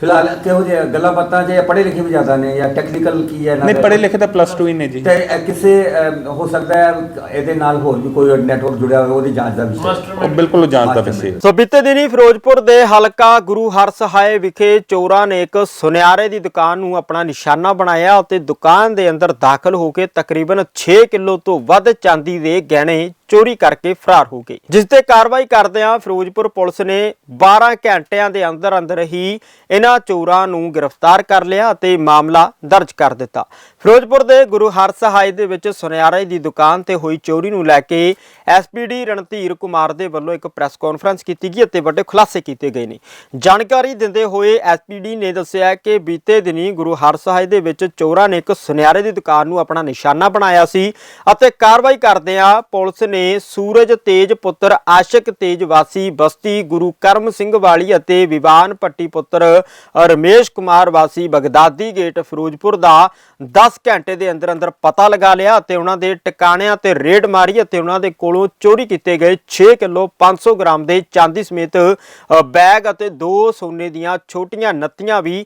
ਫਿਲਹਾਲ ਕਿਹੋ ਜਿਹਾ ਗੱਲਾਂ ਬਾਤਾਂ ਜੇ ਪੜ੍ਹੇ ਲਿਖੇ ਵੀ ਜ਼ਿਆਦਾ ਨੇ ਜਾਂ ਟੈਕਨੀਕਲ ਕੀ ਹੈ ਨਹੀਂ ਦਾ? ਪੜ੍ਹੇ ਲਿਖੇ ਤਾਂ ਪਲੱਸ 2 ਹੀ ਨੇ ਜੀ ਤੇ ਇਹ ਕਿਸੇ ਹੋ ਸਕਦਾ ਹੈ ਇਹਦੇ ਨਾਲ ਹੋਰ ਵੀ ਕੋਈ ਨੈਟਵਰਕ ਜੁੜਿਆ ਹੋਵੇ ਉਹਦੀ ਜਾਂਚ ਦਾ ਵਿਸ਼ਾ ਹੈ। ਉਹ ਬਿਲਕੁਲ ਜਾਣਦਾ ਮਾਸਟਰ ਵੈਸੇ ਸੋ ਬੀਤੇ ਦਿਨੀ ਫਿਰੋਜ਼ਪੁਰ ਦੇ ਹਲਕਾ ਗੁਰੂ ਹਰਸਹਾਏ ਵਿਖੇ ਚੋਰਾਂ ਨੇ ਇੱਕ ਸੁਨਿਆਰੇ ਦੀ ਦੁਕਾਨ ਨੂੰ ਆਪਣਾ ਨਿਸ਼ਾਨਾ ਬਣਾਇਆ ਅਤੇ ਦੁਕਾਨ ਦੇ ਅੰਦਰ ਦਾਖਲ ਹੋ ਕੇ ਤਕਰੀਬਨ 6 ਕਿਲੋ ਤੋਂ ਵੱਧ ਚਾਂਦੀ ਦੇ ਗਹਿਣੇ ਚੋਰੀ ਕਰਕੇ ਫਰਾਰ ਹੋ ਗਏ। ਜਿਸ ਤੇ ਕਾਰਵਾਈ ਕਰਦਿਆਂ ਫਿਰੋਜ਼ਪੁਰ ਪੁਲਿਸ ਨੇ 12 ਘੰਟਿਆਂ ਦੇ ਅੰਦਰ ਅੰਦਰ ਹੀ ਇਹਨਾਂ ਚੋਰਾਂ ਨੂੰ ਗ੍ਰਿਫਤਾਰ ਕਰ ਲਿਆ ਅਤੇ ਮਾਮਲਾ ਦਰਜ ਕਰ ਦਿੱਤਾ। ਫਿਰੋਜ਼ਪੁਰ ਦੇ ਗੁਰੂ ਹਰ ਹਰਸਹਾਏ ਦੇ ਵਿੱਚ ਸੁਨਿਆਰੇ ਦੀ ਦੁਕਾਨ ਤੇ ਹੋਈ ਚੋਰੀ ਨੂੰ ਲੈ ਕੇ ਐਸਪੀਡੀ ਰਣਧੀਰ ਕੁਮਾਰ ਦੇ ਵੱਲੋਂ ਇੱਕ ਪ੍ਰੈਸ ਕਾਨਫਰੰਸ ਕੀਤੀ ਗਈ ਅਤੇ ਵੱਡੇ ਖੁਲਾਸੇ ਕੀਤੇ ਗਏ ਨੇ। ਜਾਣਕਾਰੀ ਦਿੰਦੇ ਹੋਏ ਐਸਪੀਡੀ ਨੇ ਦੱਸਿਆ ਕਿ ਬੀਤੇ ਦਿਨੀ ਗੁਰੂ ਹਰ ਹਰਸਹਾਏ ਦੇ ਵਿੱਚ ਚੋਰਾਂ ਨੇ ਇੱਕ ਸੁਨਿਆਰੇ ਦੀ ਦੁਕਾਨ ਨੂੰ ਆਪਣਾ ਨਿਸ਼ਾਨਾ ਬਣਾਇਆ ਸੀ ਅਤੇ ਕਾਰਵਾਈ ਕਰਦਿਆਂ ਪੁਲਿਸ ਨੇ ਸੂਰਜ ਤੇਜ ਪੁੱਤਰ, ਆਸ਼ਿਕ ਤੇਜ ਵਾਸੀ, ਬਸਤੀ ਗੁਰੂ ਕਰਮ ਸਿੰਘ ਵਾਲੀ ਅਤੇ ਵਿਵਾਨ ਪੱਟੀ ਪੁੱਤਰ, ਰਮੇਸ਼ ਕੁਮਾਰ ਵਾਸੀ ਬਗਦਾਦੀ ਗੇਟ ਫਿਰੋਜ਼ਪੁਰ ਦਾ 10 ਘੰਟੇ ਦੇ ਅੰਦਰ ਅੰਦਰ ਪਤਾ ਲਗਾ ਲਿਆ ਅਤੇ ਉਹਨਾਂ ਦੇ ਟਿਕਾਣਿਆਂ ਤੇ ਰੇਡ ਮਾਰੀ ਅਤੇ ਉਹਨਾਂ ਦੇ ਕੋਲੋਂ ਚੋਰੀ ਕੀਤੇ ਗਏ 6 ਕਿਲੋ 500 ਗ੍ਰਾਮ ਦੇ ਚਾਂਦੀ ਸਮੇਤ ਬੈਗ ਅਤੇ ਦੋ ਸੋਨੇ ਦੀਆਂ ਛੋਟੀਆਂ ਨੱਤੀਆਂ ਵੀ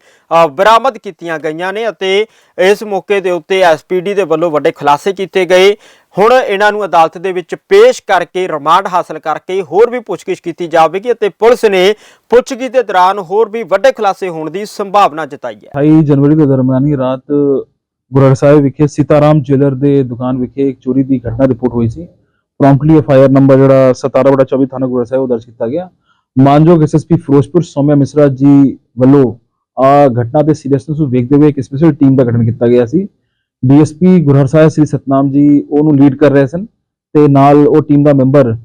ਬਰਾਮਦ ਕੀਤੀਆਂ ਗਈਆਂ ਨੇ ਅਤੇ ਇਸ ਮੌਕੇ ਦੇ ਉੱਤੇ ਐਸਪੀਡੀ ਦੇ ਵੱਲੋਂ ਵੱਡੇ ਖੁਲਾਸੇ ਕੀਤੇ ਗਏ। ਹੁਣ ਇਹਨਾਂ ਨੂੰ ਅਦਾਲਤ ਦੇ ਵਿੱਚ ਪੇਸ਼ ਕਰਕੇ ਰਿਮਾਂਡ ਹਾਸਲ ਕਰਕੇ ਹੋਰ ਵੀ ਪੁੱਛਗਿੱਛ ਕੀਤੀ ਜਾਵੇਗੀ ਅਤੇ ਪੁਲਿਸ ਨੇ ਪੁੱਛਗਿੱਛ ਦੇ ਦੌਰਾਨ ਹੋਰ ਵੀ ਵੱਡੇ ਖੁਲਾਸੇ ਹੋਣ ਦੀ ਸੰਭਾਵਨਾ ਜਤਾਈ ਹੈ। 28 ਜਨਵਰੀ ਦੇ ਦਰਮਿਆਨ ਰਾਤ ਗੁਰੜ ਸਾਹਿਬ ਵਿਖੇ ਸੀਤਾਰਾਮ ਜੁਐਲਰ ਦੇ ਦੁਕਾਨ ਵਿਖੇ ਇੱਕ ਚੋਰੀ ਦੀ ਘਟਨਾ ਰਿਪੋਰਟ ਹੋਈ ਸੀ। ਪ੍ਰੋਮਪਟਲੀ ਐਫਆਈਆਰ ਨੰਬਰ ਜਿਹੜਾ 17/24 ਥਾਣਾ ਗੁਰੜ ਸਾਹਿਬ ਦਰਜ ਕੀਤਾ ਗਿਆ। ਮਾਨਯੋਗ ਐਸਐਸਪੀ ਫਿਰੋਜ਼ਪੁਰ ਸੌਮਿਆ ਮਿਸਰਾ ਜੀ ਵੱਲੋਂ ਆ ਘਟਨਾ ਦੇ ਸੀਰੀਅਸਨੈਸ ਨੂੰ ਵੇਖਦੇ ਹੋਏ ਇੱਕ ਸਪੈਸ਼ਲ ਟੀਮ ਦਾ ਗਠਨ ਕੀਤਾ ਗਿਆ ਸੀ। ਡੀਐਸਪੀ ਗੁਰਹਰ ਸਾਹਿਬ ਸ੍ਰੀ ਸਤਨਾਮ ਜੀ ਉਹਨੂੰ ਲੀਡ ਕਰ ਰਹੇ ਸਨ ਤੇ ਨਾਲ ਉਹ ਟੀਮ ਦਾ ਮੈਂਬਰ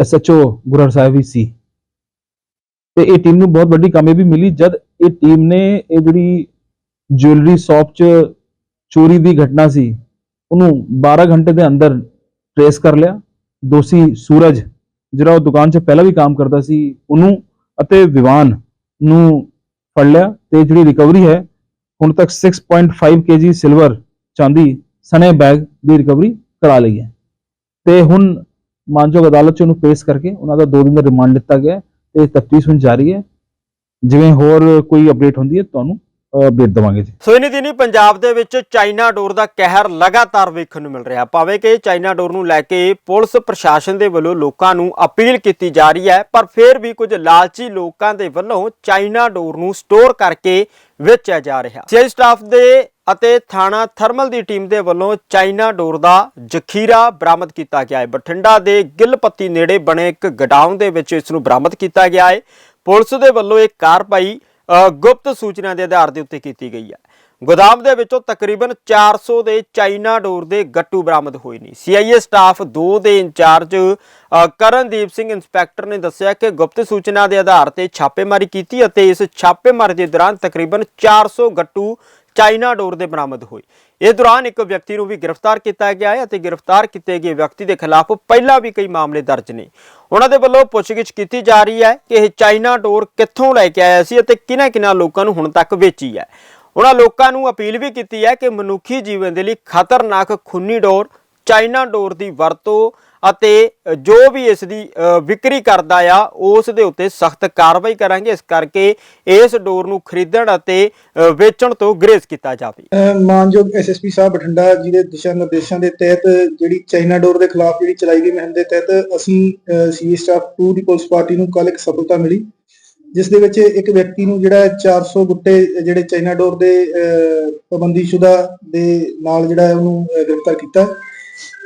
ਐਸਐਚਓ ਗੁਰਹਰ ਸਾਹਿਬ ਵੀ ਸੀ। ਤੇ ਇਹ ਟੀਮ ਨੂੰ ਬਹੁਤ ਵੱਡੀ ਕਾਮਯਾਬੀ ਮਿਲੀ ਜਦ ਇਹ ਟੀਮ ਨੇ ਇਹ ਜਿਹੜੀ ਜੁਐਲਰੀ ਸ਼ਾਪ 'ਚ ਚੋਰੀ ਦੀ ਘਟਨਾ ਸੀ, ਉਹਨੂੰ 12 ਘੰਟੇ ਦੇ ਅੰਦਰ ਟ੍ਰੇਸ ਕਰ ਲਿਆ। ਦੋਸ਼ੀ ਸੂਰਜ, ਜਿਹੜਾ ਉਹ ਦੁਕਾਨ 'ਚ ਪਹਿਲਾਂ ਵੀ ਕੰਮ ਕਰਦਾ ਸੀ, ਉਹਨੂੰ ਅਤੇ ਵਿਵਾਨ ਨੂੰ ਫੜ ਲਿਆ ਤੇ ਜਿਹੜੀ ਰਿਕਵਰੀ ਹੈ ਹੁਣ ਤੱਕ 6.5 kg ਸਿਲਵਰ ਚਾਂਦੀ ਸਣੇ ਬੈਗ ਦੀ ਰਿਕਵਰੀ ਕਰਾ ਲਈ ਹੈ। ਤੇ ਹੁਣ ਮਾਨਯੋਗ ਅਦਾਲਤ 'ਚ ਉਹਨੂੰ ਪੇਸ਼ ਕਰਕੇ ਉਹਨਾਂ ਦਾ 2 ਦਿਨ ਦਾ ਰਿਮਾਂਡ ਲਿੱਤਾ ਗਿਆ ਹੈ ਤੇ ਤਫਤੀਸ਼ ਹੁਣ ਜਾਰੀ ਹੈ। ਜਿਵੇਂ ਹੋਰ ਕੋਈ ਅਪਡੇਟ ਹੁੰਦੀ ਹੈ, ਤੁਹਾਨੂੰ ਅਪਡੇਟ ਦਵਾਂਗੇ ਜੀ। ਸੋ ਇਨੀ ਦਿਨੀ ਪੰਜਾਬ ਦੇ ਵਿੱਚ ਚਾਈਨਾ ਡੋਰ ਦਾ ਕਹਿਰ ਲਗਾਤਾਰ ਵੇਖਣ ਨੂੰ ਮਿਲ ਰਿਹਾ। ਭਾਵੇਂ ਕਿ ਚਾਈਨਾ ਡੋਰ ਨੂੰ ਲੈ ਕੇ ਪੁਲਿਸ ਪ੍ਰਸ਼ਾਸਨ ਦੇ ਵੱਲੋਂ ਲੋਕਾਂ ਨੂੰ ਅਪੀਲ ਕੀਤੀ ਜਾ ਰਹੀ ਹੈ, ਪਰ ਫਿਰ ਵੀ ਕੁਝ ਲਾਲਚੀ ਲੋਕਾਂ ਦੇ ਵੱਲੋਂ ਚਾਈਨਾ ਡੋਰ ਨੂੰ ਸਟੋਰ ਕਰਕੇ ਵੇਚਿਆ ਜਾ ਰਿਹਾ। ਸੀਆਈ ਸਟਾਫ ਦੇ ਅਤੇ ਥਾਣਾ ਥਰਮਲ ਦੀ ਟੀਮ ਦੇ ਵੱਲੋਂ ਚਾਈਨਾ ਡੋਰ ਦਾ ਜ਼ਖੀਰਾ ਬਰਾਮਦ ਕੀਤਾ ਗਿਆ ਹੈ। ਬਠਿੰਡਾ ਦੇ ਗਿੱਲਪੱਤੀ ਨੇੜੇ ਬਣੇ ਇੱਕ ਗਡਾਊਨ ਦੇ ਵਿੱਚ ਇਸ ਨੂੰ ਬਰਾਮਦ ਕੀਤਾ ਗਿਆ ਹੈ। ਪੁਲਿਸ ਦੇ ਵੱਲੋਂ ਇਹ ਕਾਰਵਾਈ ਗੁਪਤ ਸੂਚਨਾ ਦੇ ਆਧਾਰ ਦੇ ਉੱਤੇ ਕੀਤੀ ਗਈ ਹੈ। ਗੋਦਾਮ ਦੇ ਵਿੱਚੋਂ ਤਕਰੀਬਨ 400 ਦੇ ਚਾਈਨਾ ਡੋਰ ਦੇ ਗੱਟੂ ਬਰਾਮਦ ਹੋਏ ਨੇ। ਸੀਆਈਏ ਸਟਾਫ 2 ਦੇ ਇੰਚਾਰਜ ਅ, ਕਰਨਦੀਪ ਸਿੰਘ ਇੰਸਪੈਕਟਰ ਨੇ ਦੱਸਿਆ ਕਿ ਗੁਪਤ ਸੂਚਨਾ ਦੇ ਆਧਾਰ ਤੇ ਛਾਪੇਮਾਰੀ ਕੀਤੀ ਅਤੇ ਇਸ ਛਾਪੇਮਾਰੀ ਦੇ ਦੌਰਾਨ ਤਕਰੀਬਨ 400 ਗੱਟੂ ਚਾਈਨਾ ਡੋਰ ਦੇ ਬਰਾਮਦ ਹੋਏ। ਇਸ ਦੌਰਾਨ ਇੱਕ ਵਿਅਕਤੀ ਨੂੰ ਵੀ ਗ੍ਰਿਫਤਾਰ ਕੀਤਾ ਗਿਆ ਹੈ ਅਤੇ ਗ੍ਰਿਫਤਾਰ ਕੀਤੇ ਗਏ ਵਿਅਕਤੀ ਦੇ ਖਿਲਾਫ ਪਹਿਲਾਂ ਵੀ ਕਈ ਮਾਮਲੇ ਦਰਜ ਨੇ। ਉਹਨਾਂ ਦੇ ਵੱਲੋਂ ਪੁੱਛਗਿੱਛ ਕੀਤੀ ਜਾ ਰਹੀ ਹੈ ਕਿ ਇਹ ਚਾਈਨਾ ਡੋਰ ਕਿੱਥੋਂ ਲੈ ਕੇ ਆਇਆ ਸੀ ਅਤੇ ਕਿਹਨਾਂ-ਕਿਹਨਾਂ ਲੋਕਾਂ ਨੂੰ ਹੁਣ ਤੱਕ ਵੇਚੀ ਹੈ। ਉਹਨਾਂ ਲੋਕਾਂ ਨੂੰ ਅਪੀਲ ਵੀ ਕੀਤੀ ਹੈ ਕਿ ਮਨੁੱਖੀ ਜੀਵਨ ਦੇ ਲਈ ਖਤਰਨਾਕ ਖੂਨੀ ਡੋਰ, ਚਾਈਨਾ ਡੋਰ ਦੀ ਵਰਤੋਂ ਅਤੇ ਜੋ ਵੀ ਇਸ ਦੀ ਵਿਕਰੀ ਕਰਦਾ ਆ ਉਸ ਦੇ ਉੱਤੇ ਸਖਤ ਕਾਰਵਾਈ ਕਰਾਂਗੇ। ਇਸ ਕਰਕੇ ਇਸ ਡੋਰ ਨੂੰ ਖਰੀਦਣ ਅਤੇ ਵੇਚਣ ਤੋਂ ਗਰੇਜ਼ ਕੀਤਾ ਜਾਵੇ। ਮਾਨਯੋਗ ਐਸਐਸਪੀ ਸਾਹਿਬ ਬਠਿੰਡਾ ਜੀ ਦੇ ਦਿਸ਼ਾ ਨਿਰਦੇਸ਼ਾਂ ਦੇ ਤਹਿਤ ਜਿਹੜੀ ਚਾਈਨਾ ਡੋਰ ਦੇ ਖਿਲਾਫ ਜਿਹੜੀ ਚਲਾਈ ਗਈ ਮੁਹਿੰਮ ਦੇ ਤਹਿਤ ਅਸੀਂ ਸੀ ਸਟਾਫ 2 ਦੀ ਪੁਲਿਸ ਪਾਰਟੀ ਨੂੰ ਕੱਲ ਇੱਕ ਸਫਲਤਾ ਮਿਲੀ ਜਿਸ ਦੇ ਵਿੱਚ ਇੱਕ ਵਿਅਕਤੀ ਨੂੰ ਜਿਹੜਾ 400 ਗੁੱਟੇ ਜਿਹੜੇ ਚਾਈਨਾ ਡੋਰ ਦੇ ਅਹ, ਪਾਬੰਦੀਸ਼ੁਦਾ ਦੇ ਨਾਲ ਜਿਹੜਾ ਉਹਨੂੰ ਗ੍ਰਿਫਤਾਰ ਕੀਤਾ।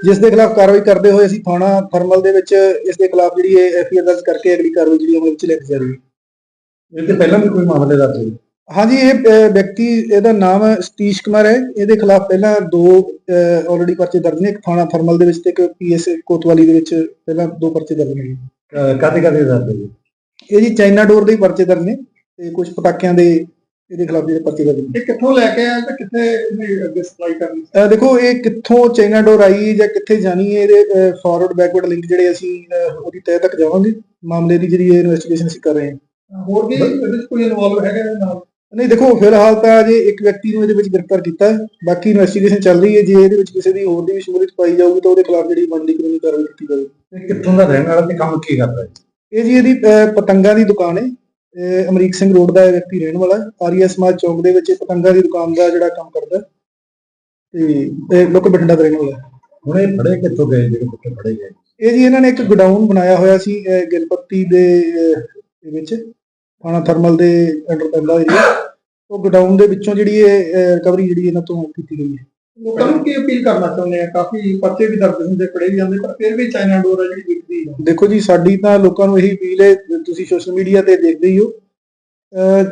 ਜਿਸ ਦੇ ਖਿਲਾਫ ਕਾਰਵਾਈ ਕਰਦੇ ਹੋਏ ਅਸੀਂ ਥਾਣਾ ਥਰਮਲ ਦੇ ਵਿੱਚ ਇਸ ਦੇ ਖਿਲਾਫ ਜਿਹੜੀ ਹੈ ਐਫਆਈਆਰ ਦਰਜ ਕਰਕੇ ਅਗਲੀ ਕਾਰਵਾਈ ਜਿਹੜੀ ਅਮਲ ਵਿੱਚ ਲਿਆਂਦੀ ਜਾ ਰਹੀ ਹੈ। ਇਹ ਪਹਿਲਾਂ ਵੀ ਕੋਈ ਮਾਮਲੇ ਦਰਜ ਹੋਏ ਹਾਂਜੀ ਇਹ ਵਿਅਕਤੀ ਇਹਦਾ ਨਾਮ ਸਤੀਸ਼ ਕੁਮਾਰ ਹੈ। ਇਹਦੇ ਖਿਲਾਫ ਪਹਿਲਾਂ ਦੋ ਆਲਰੇਡੀ ਪਰਚੇ ਦਰਜ ਨੇ। ਇੱਕ ਥਾਣਾ ਥਰਮਲ ਦੇ ਵਿੱਚ ਤੇ ਇੱਕ ਪੀਐਸ ਕੋਤਵਾਲੀ ਦੇ ਵਿੱਚ ਪਹਿਲਾਂ ਦੋ ਪਰਚੇ ਦਰਜ ਨੇ। ਕਾਤੇ ਕਾਤੇ ਦਰਜ ਹੋਏ? ਇਹ ਜੀ ਚਾਈਨਾ ਡੋਰ ਦੇ ਪਰਚੇ ਦਰਜ ਨੇ ਤੇ ਕੁਝ ਪਟਾਕਿਆਂ ਦੇ ਇਹਦੇ ਖਿਲਾਫ ਜਿਹੜੇ ਪਰਚੇ ਦਰਜ ਨੇ ਇਹ ਕਿੱਥੋਂ ਲੈ ਕੇ ਆਇਆ ਤੇ ਕਿੱਥੇ ਇਹਨੇ ਅੱਗੇ ਸਪਲਾਈ ਕਰਨੀ ਅਹ ਦੇਖੋ ਇਹ ਕਿੱਥੋਂ ਚਾਈਨਾ ਡੋਰ ਆਈ ਜਾਂ ਕਿੱਥੇ ਜਾਣੀ ਹੈ ਇਹਦੇ ਫਾਰਵਰਡ ਬੈਕਵਰਡ ਲਿੰਕ ਜਿਹੜੇ ਅਸੀਂ ਅਹ, ਉਹਦੀ ਤਹਿ ਤੱਕ ਜਾਵਾਂਗੇ। ਮਾਮਲੇ ਦੀ ਜਿਹੜੀ ਇਨਵੈਸਟੀਗੇਸ਼ਨ ਅਸੀਂ ਕਰ ਰਹੇ ਹਾਂ। ਹੋਰ ਵੀ ਇਹਦੇ ਵਿੱਚ ਕੋਈ ਇਨਵੋਲਵ ਹੈਗਾ ਇਹਦੇ ਨਾਲ? ਨਹੀਂ ਦੇਖੋ ਫਿਲਹਾਲ ਤਾਂ ਅਜੇ ਇੱਕ ਵਿਅਕਤੀ ਨੂੰ ਇਹਦੇ ਵਿੱਚ ਗ੍ਰਿਫਤਾਰ ਕੀਤਾ ਹੈ। ਬਾਕੀ ਇਨਵੈਸਟੀਗੇਸ਼ਨ ਚੱਲ ਰਹੀ ਹੈ। ਜੇ ਇਹਦੇ ਵਿੱਚ ਕਿਸੇ ਦੀ ਹੋਰ ਦੀ ਵੀ ਸ਼ਮੂਲੀਅਤ ਪਾਈ ਜਾਊਗੀ ਤਾਂ ਉਹਦੇ ਖਿਲਾਫ ਜਿਹੜੀ ਬਣਦੀ ਕਾਨੂੰਨੀ ਕਾਰਵਾਈ ਕੀਤੀ ਜਾਵੇਗੀ ਇਹ ਕਿੱਥੋਂ ਦਾ ਰਹਿਣ ਵਾਲਾ ਤੇ ਕੰਮ ਕੀ ਕਰਦਾ ਹੈ ਇਹ ਜੀ ਇਹਦੀ ਅਹ, ਪਤੰਗਾਂ ਦੀ ਦੁਕਾਨ ਹੈ। ਅਮਰੀਕ ਸਿੰਘ ਰੋਡ ਦਾ ਵਿਅਕਤੀ ਰਹਿਣ ਵਾਲਾ ਆਰੀਆ ਸਮਾਜ ਚੌਂਕ ਦੇ ਵਿੱਚ ਪਤੰਗਾਂ ਦੀ ਦੁਕਾਨ ਦਾ ਜਿਹੜਾ ਕੰਮ ਕਰਦਾ। ਤੇ ਇਹ ਲੋਕ ਬਠਿੰਡਾ ਦਾ ਰਹਿਣ ਵਾਲਾ। ਹੁਣ ਇਹ ਫੜੇ ਕਿੱਥੋਂ ਗਏ ਜਿਹੜੇ ਕਿੱਥੇ ਫੜੇ ਗਏ ਇਹ ਜੀ ਇਹਨਾਂ ਨੇ ਇੱਕ ਗੋਡਾਊਨ ਬਣਾਇਆ ਹੋਇਆ ਸੀ ਗਿਲਪੱਤੀ ਦੇ ਦੇ ਵਿੱਚ ਥਾਣਾ ਥਰਮਲ ਦੇ ਅੰਡਰ ਪੈਂਦਾ ਏਰੀਆ ਉਹ ਗੋਡਾਊਨ ਦੇ ਵਿੱਚੋਂ ਜਿਹੜੀ ਇਹ ਰਿਕਵਰੀ ਜਿਹੜੀ ਇਹਨਾਂ ਤੋਂ ਕੀਤੀ ਗਈ ਹੈ ਲੋਕਾਂ ਨੂੰ ਕੀ ਅਪੀਲ ਕਰਨਾ ਚਾਹੁੰਦੇ ਆ? ਕਾਫੀ ਪਰਚੇ ਵੀ ਦਰਜ ਹੁੰਦੇ ਫੜੇ ਵੀ ਜਾਂਦੇ, ਪਰ ਫਿਰ ਵੀ ਚਾਈਨਾ ਡੋਰ ਆ ਜਿਹੜੀ ਵਿਕਦੀ ਹੈ ਦੇਖੋ ਜੀ, ਸਾਡੀ ਤਾਂ ਲੋਕਾਂ ਨੂੰ ਇਹੀ ਅਪੀਲ ਹੈ, ਤੁਸੀਂ ਸੋਸ਼ਲ ਮੀਡੀਆ ਤੇ ਦੇਖਦੇ ਹੀ ਹੋ। ਅਹ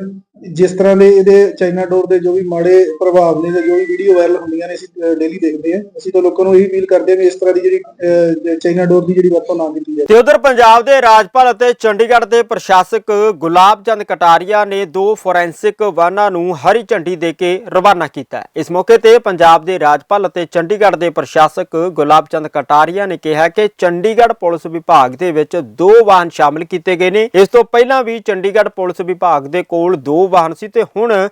ਜਿਸ ਤਰ੍ਹਾਂ ਦੇ ਇਹਦੇ ਚਾਈਨਾ ਡੋਰ ਦੇ ਜੋ ਵੀ ਮਾੜੇ ਪ੍ਰਭਾਵ ਨੇ ਜਾਂ ਜੋ ਵੀ ਵੀਡੀਓ ਵਾਇਰਲ ਹੁੰਦੀਆਂ ਨੇ ਅਸੀਂ ਡੇਲੀ ਦੇਖਦੇ ਹਾਂ। ਅਸੀਂ ਤਾਂ ਲੋਕਾਂ ਨੂੰ ਇਹੀ ਅਪੀਲ ਕਰਦੇ ਹਾਂ ਵੀ ਇਸ ਤਰ੍ਹਾਂ ਦੀ ਜਿਹੜੀ ਚਾਈਨਾ ਡੋਰ ਦੀ ਜਿਹੜੀ ਵਰਤੋਂ ਨਾ ਕੀਤੀ ਜਾਵੇ ਤੇ ਉਧਰ ਪੰਜਾਬ ਦੇ ਰਾਜਪਾਲ ਅਤੇ ਚੰਡੀਗੜ੍ਹ ਦੇ ਪ੍ਰਸ਼ਾਸਕ ਗੁਲਾਬ ਚੰਦ ਕਟਾਰੀਆ ਨੇ ਦੋ ਫੋਰੈਂਸਿਕ ਵਾਹਨਾਂ ਨੂੰ ਹਰੀ ਝੰਡੀ ਦੇ ਕੇ ਰਵਾਨਾ ਕੀਤਾ ਇਸ ਮੌਕੇ ਤੇ ਪੰਜਾਬ ਦੇ ਰਾਜਪਾਲ ਅਤੇ ਚੰਡੀਗੜ੍ਹ ਦੇ ਪ੍ਰਸ਼ਾਸਕ ਗੁਲਾਬ ਚੰਦ ਕਟਾਰੀਆ ਨੇ ਕਿਹਾ ਕਿ ਚੰਡੀਗੜ੍ਹ ਪੁਲਿਸ ਵਿਭਾਗ ਦੇ ਵਿੱਚ ਦੋ ਵਾਹਨ ਸ਼ਾਮਲ ਕੀਤੇ ਗਏ ਨੇ। ਇਸ ਤੋਂ ਪਹਿਲਾਂ ਵੀ ਚੰਡੀਗੜ੍ਹ ਪੁਲਿਸ ਵਿਭਾਗ ਦੇ ਕੋਲ ਦੋ ਵਾਹਨ ਸੀ ਤੇ ਹੁਣ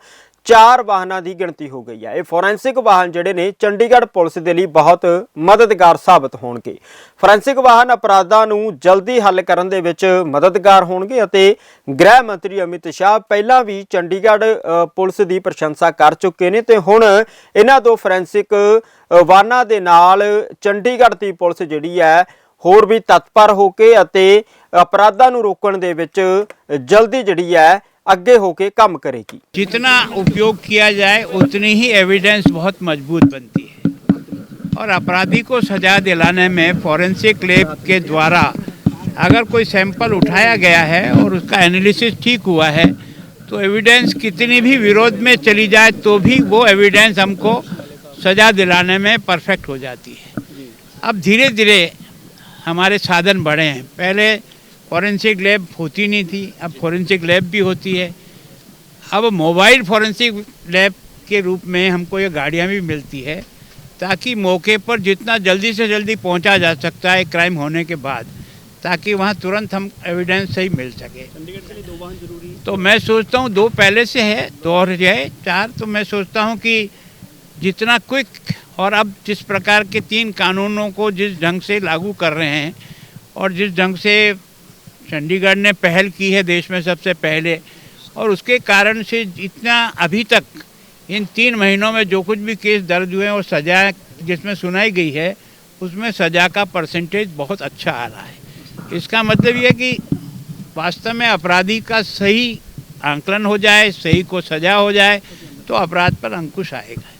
ਚਾਰ ਵਾਹਨਾਂ ਦੀ ਗਿਣਤੀ ਹੋ ਗਈ ਹੈ। ਇਹ ਫੋਰੈਂਸਿਕ ਵਾਹਨ ਜਿਹੜੇ ਨੇ ਚੰਡੀਗੜ੍ਹ ਪੁਲਿਸ ਦੇ ਲਈ ਬਹੁਤ ਮਦਦਗਾਰ ਸਾਬਤ ਹੋਣਗੇ। ਫੋਰੈਂਸਿਕ ਵਾਹਨ ਅਪਰਾਧਾਂ ਨੂੰ ਜਲਦੀ ਹੱਲ ਕਰਨ ਦੇ ਵਿੱਚ ਮਦਦਗਾਰ ਹੋਣਗੇ ਅਤੇ ਗ੍ਰਹਿ ਮੰਤਰੀ ਅਮਿਤ ਸ਼ਾਹ ਪਹਿਲਾਂ ਵੀ ਚੰਡੀਗੜ੍ਹ ਪੁਲਿਸ ਦੀ ਪ੍ਰਸ਼ੰਸਾ ਕਰ ਚੁੱਕੇ ਨੇ ਤੇ ਹੁਣ ਇਹਨਾਂ ਦੋ ਫੋਰੈਂਸਿਕ ਵਾਹਨਾਂ ਦੇ ਨਾਲ ਚੰਡੀਗੜ੍ਹ ਦੀ ਪੁਲਿਸ ਜਿਹੜੀ ਹੈ, ਹੋਰ ਵੀ ਤਤਪਰ ਹੋ ਕੇ ਅਤੇ ਅਪਰਾਧਾਂ ਨੂੰ ਰੋਕਣ ਦੇ ਵਿੱਚ ਜਲਦੀ ਜਿਹੜੀ ਹੈ आगे होके काम करेगी। जितना उपयोग किया जाए, उतनी ही एविडेंस बहुत मज़बूत बनती है। और अपराधी को सजा दिलाने में फॉरेंसिक लैब के द्वारा अगर कोई सैंपल उठाया गया है और उसका एनालिसिस ठीक हुआ है तो एविडेंस कितनी भी विरोध में चली जाए तो भी वो एविडेंस हमको सजा दिलाने में परफेक्ट हो जाती है। अब धीरे धीरे हमारे साधन बढ़े हैं। पहले फॉरेंसिक लैब होती नहीं थी अब फॉरेंसिक लैब भी होती है। अब मोबाइल फॉरेंसिक लैब के रूप में हमको ये गाड़ियाँ भी मिलती है ताकि मौके पर जितना जल्दी से जल्दी पहुँचा जा सकता है क्राइम होने के बाद ताकि वहाँ तुरंत हम एविडेंस सही मिल सके। चंडीगढ़ के लिए दो वाहन ज़रूरी तो मैं सोचता हूँ दो पहले से है दो और है चार तो मैं सोचता हूँ कि जितना क्विक और अब जिस प्रकार के तीन कानूनों को जिस ढंग से लागू कर रहे हैं और जिस ढंग से चंडीगढ़ ने पहल की है देश में सबसे पहले। और उसके कारण से इतना अभी तक, इन तीन महीनों में जो कुछ भी केस दर्ज हुए हैं और सजा जिसमें सुनाई गई है, उसमें सजा का परसेंटेज बहुत अच्छा आ रहा है। इसका मतलब ये कि वास्तव में अपराधी का सही आंकलन हो जाए, सही को सजा हो जाए तो अपराध पर अंकुश आएगा।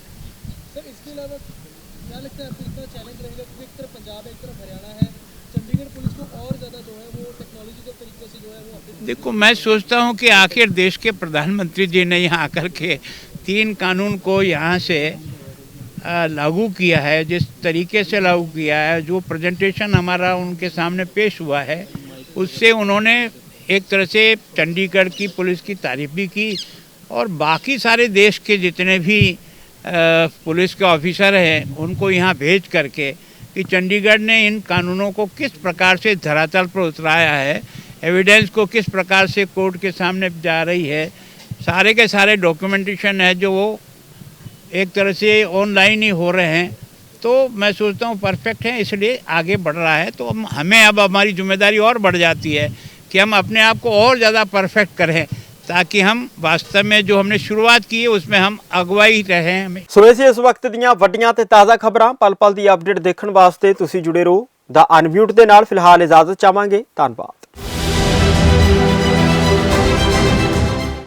देखो, मैं सोचता हूँ कि आखिर देश के प्रधानमंत्री जी ने यहाँ आकर के तीन कानून को यहाँ से लागू किया है, जिस तरीके से लागू किया है, जो प्रेजेंटेशन हमारा उनके सामने पेश हुआ है, उससे उन्होंने एक तरह से चंडीगढ़ की पुलिस की तारीफ़ भी की और बाकी सारे देश के जितने भी पुलिस के ऑफिसर हैं, उनको यहाँ भेज करके कि चंडीगढ़ ने इन कानूनों को किस प्रकार से धरातल पर उतराया है एविडेंस को किस प्रकार से कोर्ट के सामने जा रही है सारे के सारे डॉक्यूमेंटेशन है जो वो एक तरह से ऑनलाइन ही हो रहे हैं तो मैं सोचता हूँ परफेक्ट है इसलिए आगे बढ़ रहा है तो हम हमें अब हमारी जिम्मेदारी और बढ़ जाती है कि हम अपने आप को और ज़्यादा परफेक्ट करें ताकि हम वास्तव में जो हमने शुरुआत की है उसमें हम अगुवाई रहें हमें ਸੋ ਇਹ ਸੀ ਇਸ ਵਕਤ ਦੀਆਂ ਵੱਡੀਆਂ ਤੇ ਤਾਜ਼ਾ ਖਬਰਾਂ ਪਲ-ਪਲ ਦੀ ਅਪਡੇਟ ਦੇਖਣ ਵਾਸਤੇ ਤੁਸੀਂ ਜੁੜੇ ਰਹੋ ਦਾ ਅਨਮਿਊਟ ਦੇ ਨਾਲ ਫਿਲਹਾਲ ਇਜਾਜ਼ਤ ਚਾਹਾਂਗੇ ਧੰਨਵਾਦ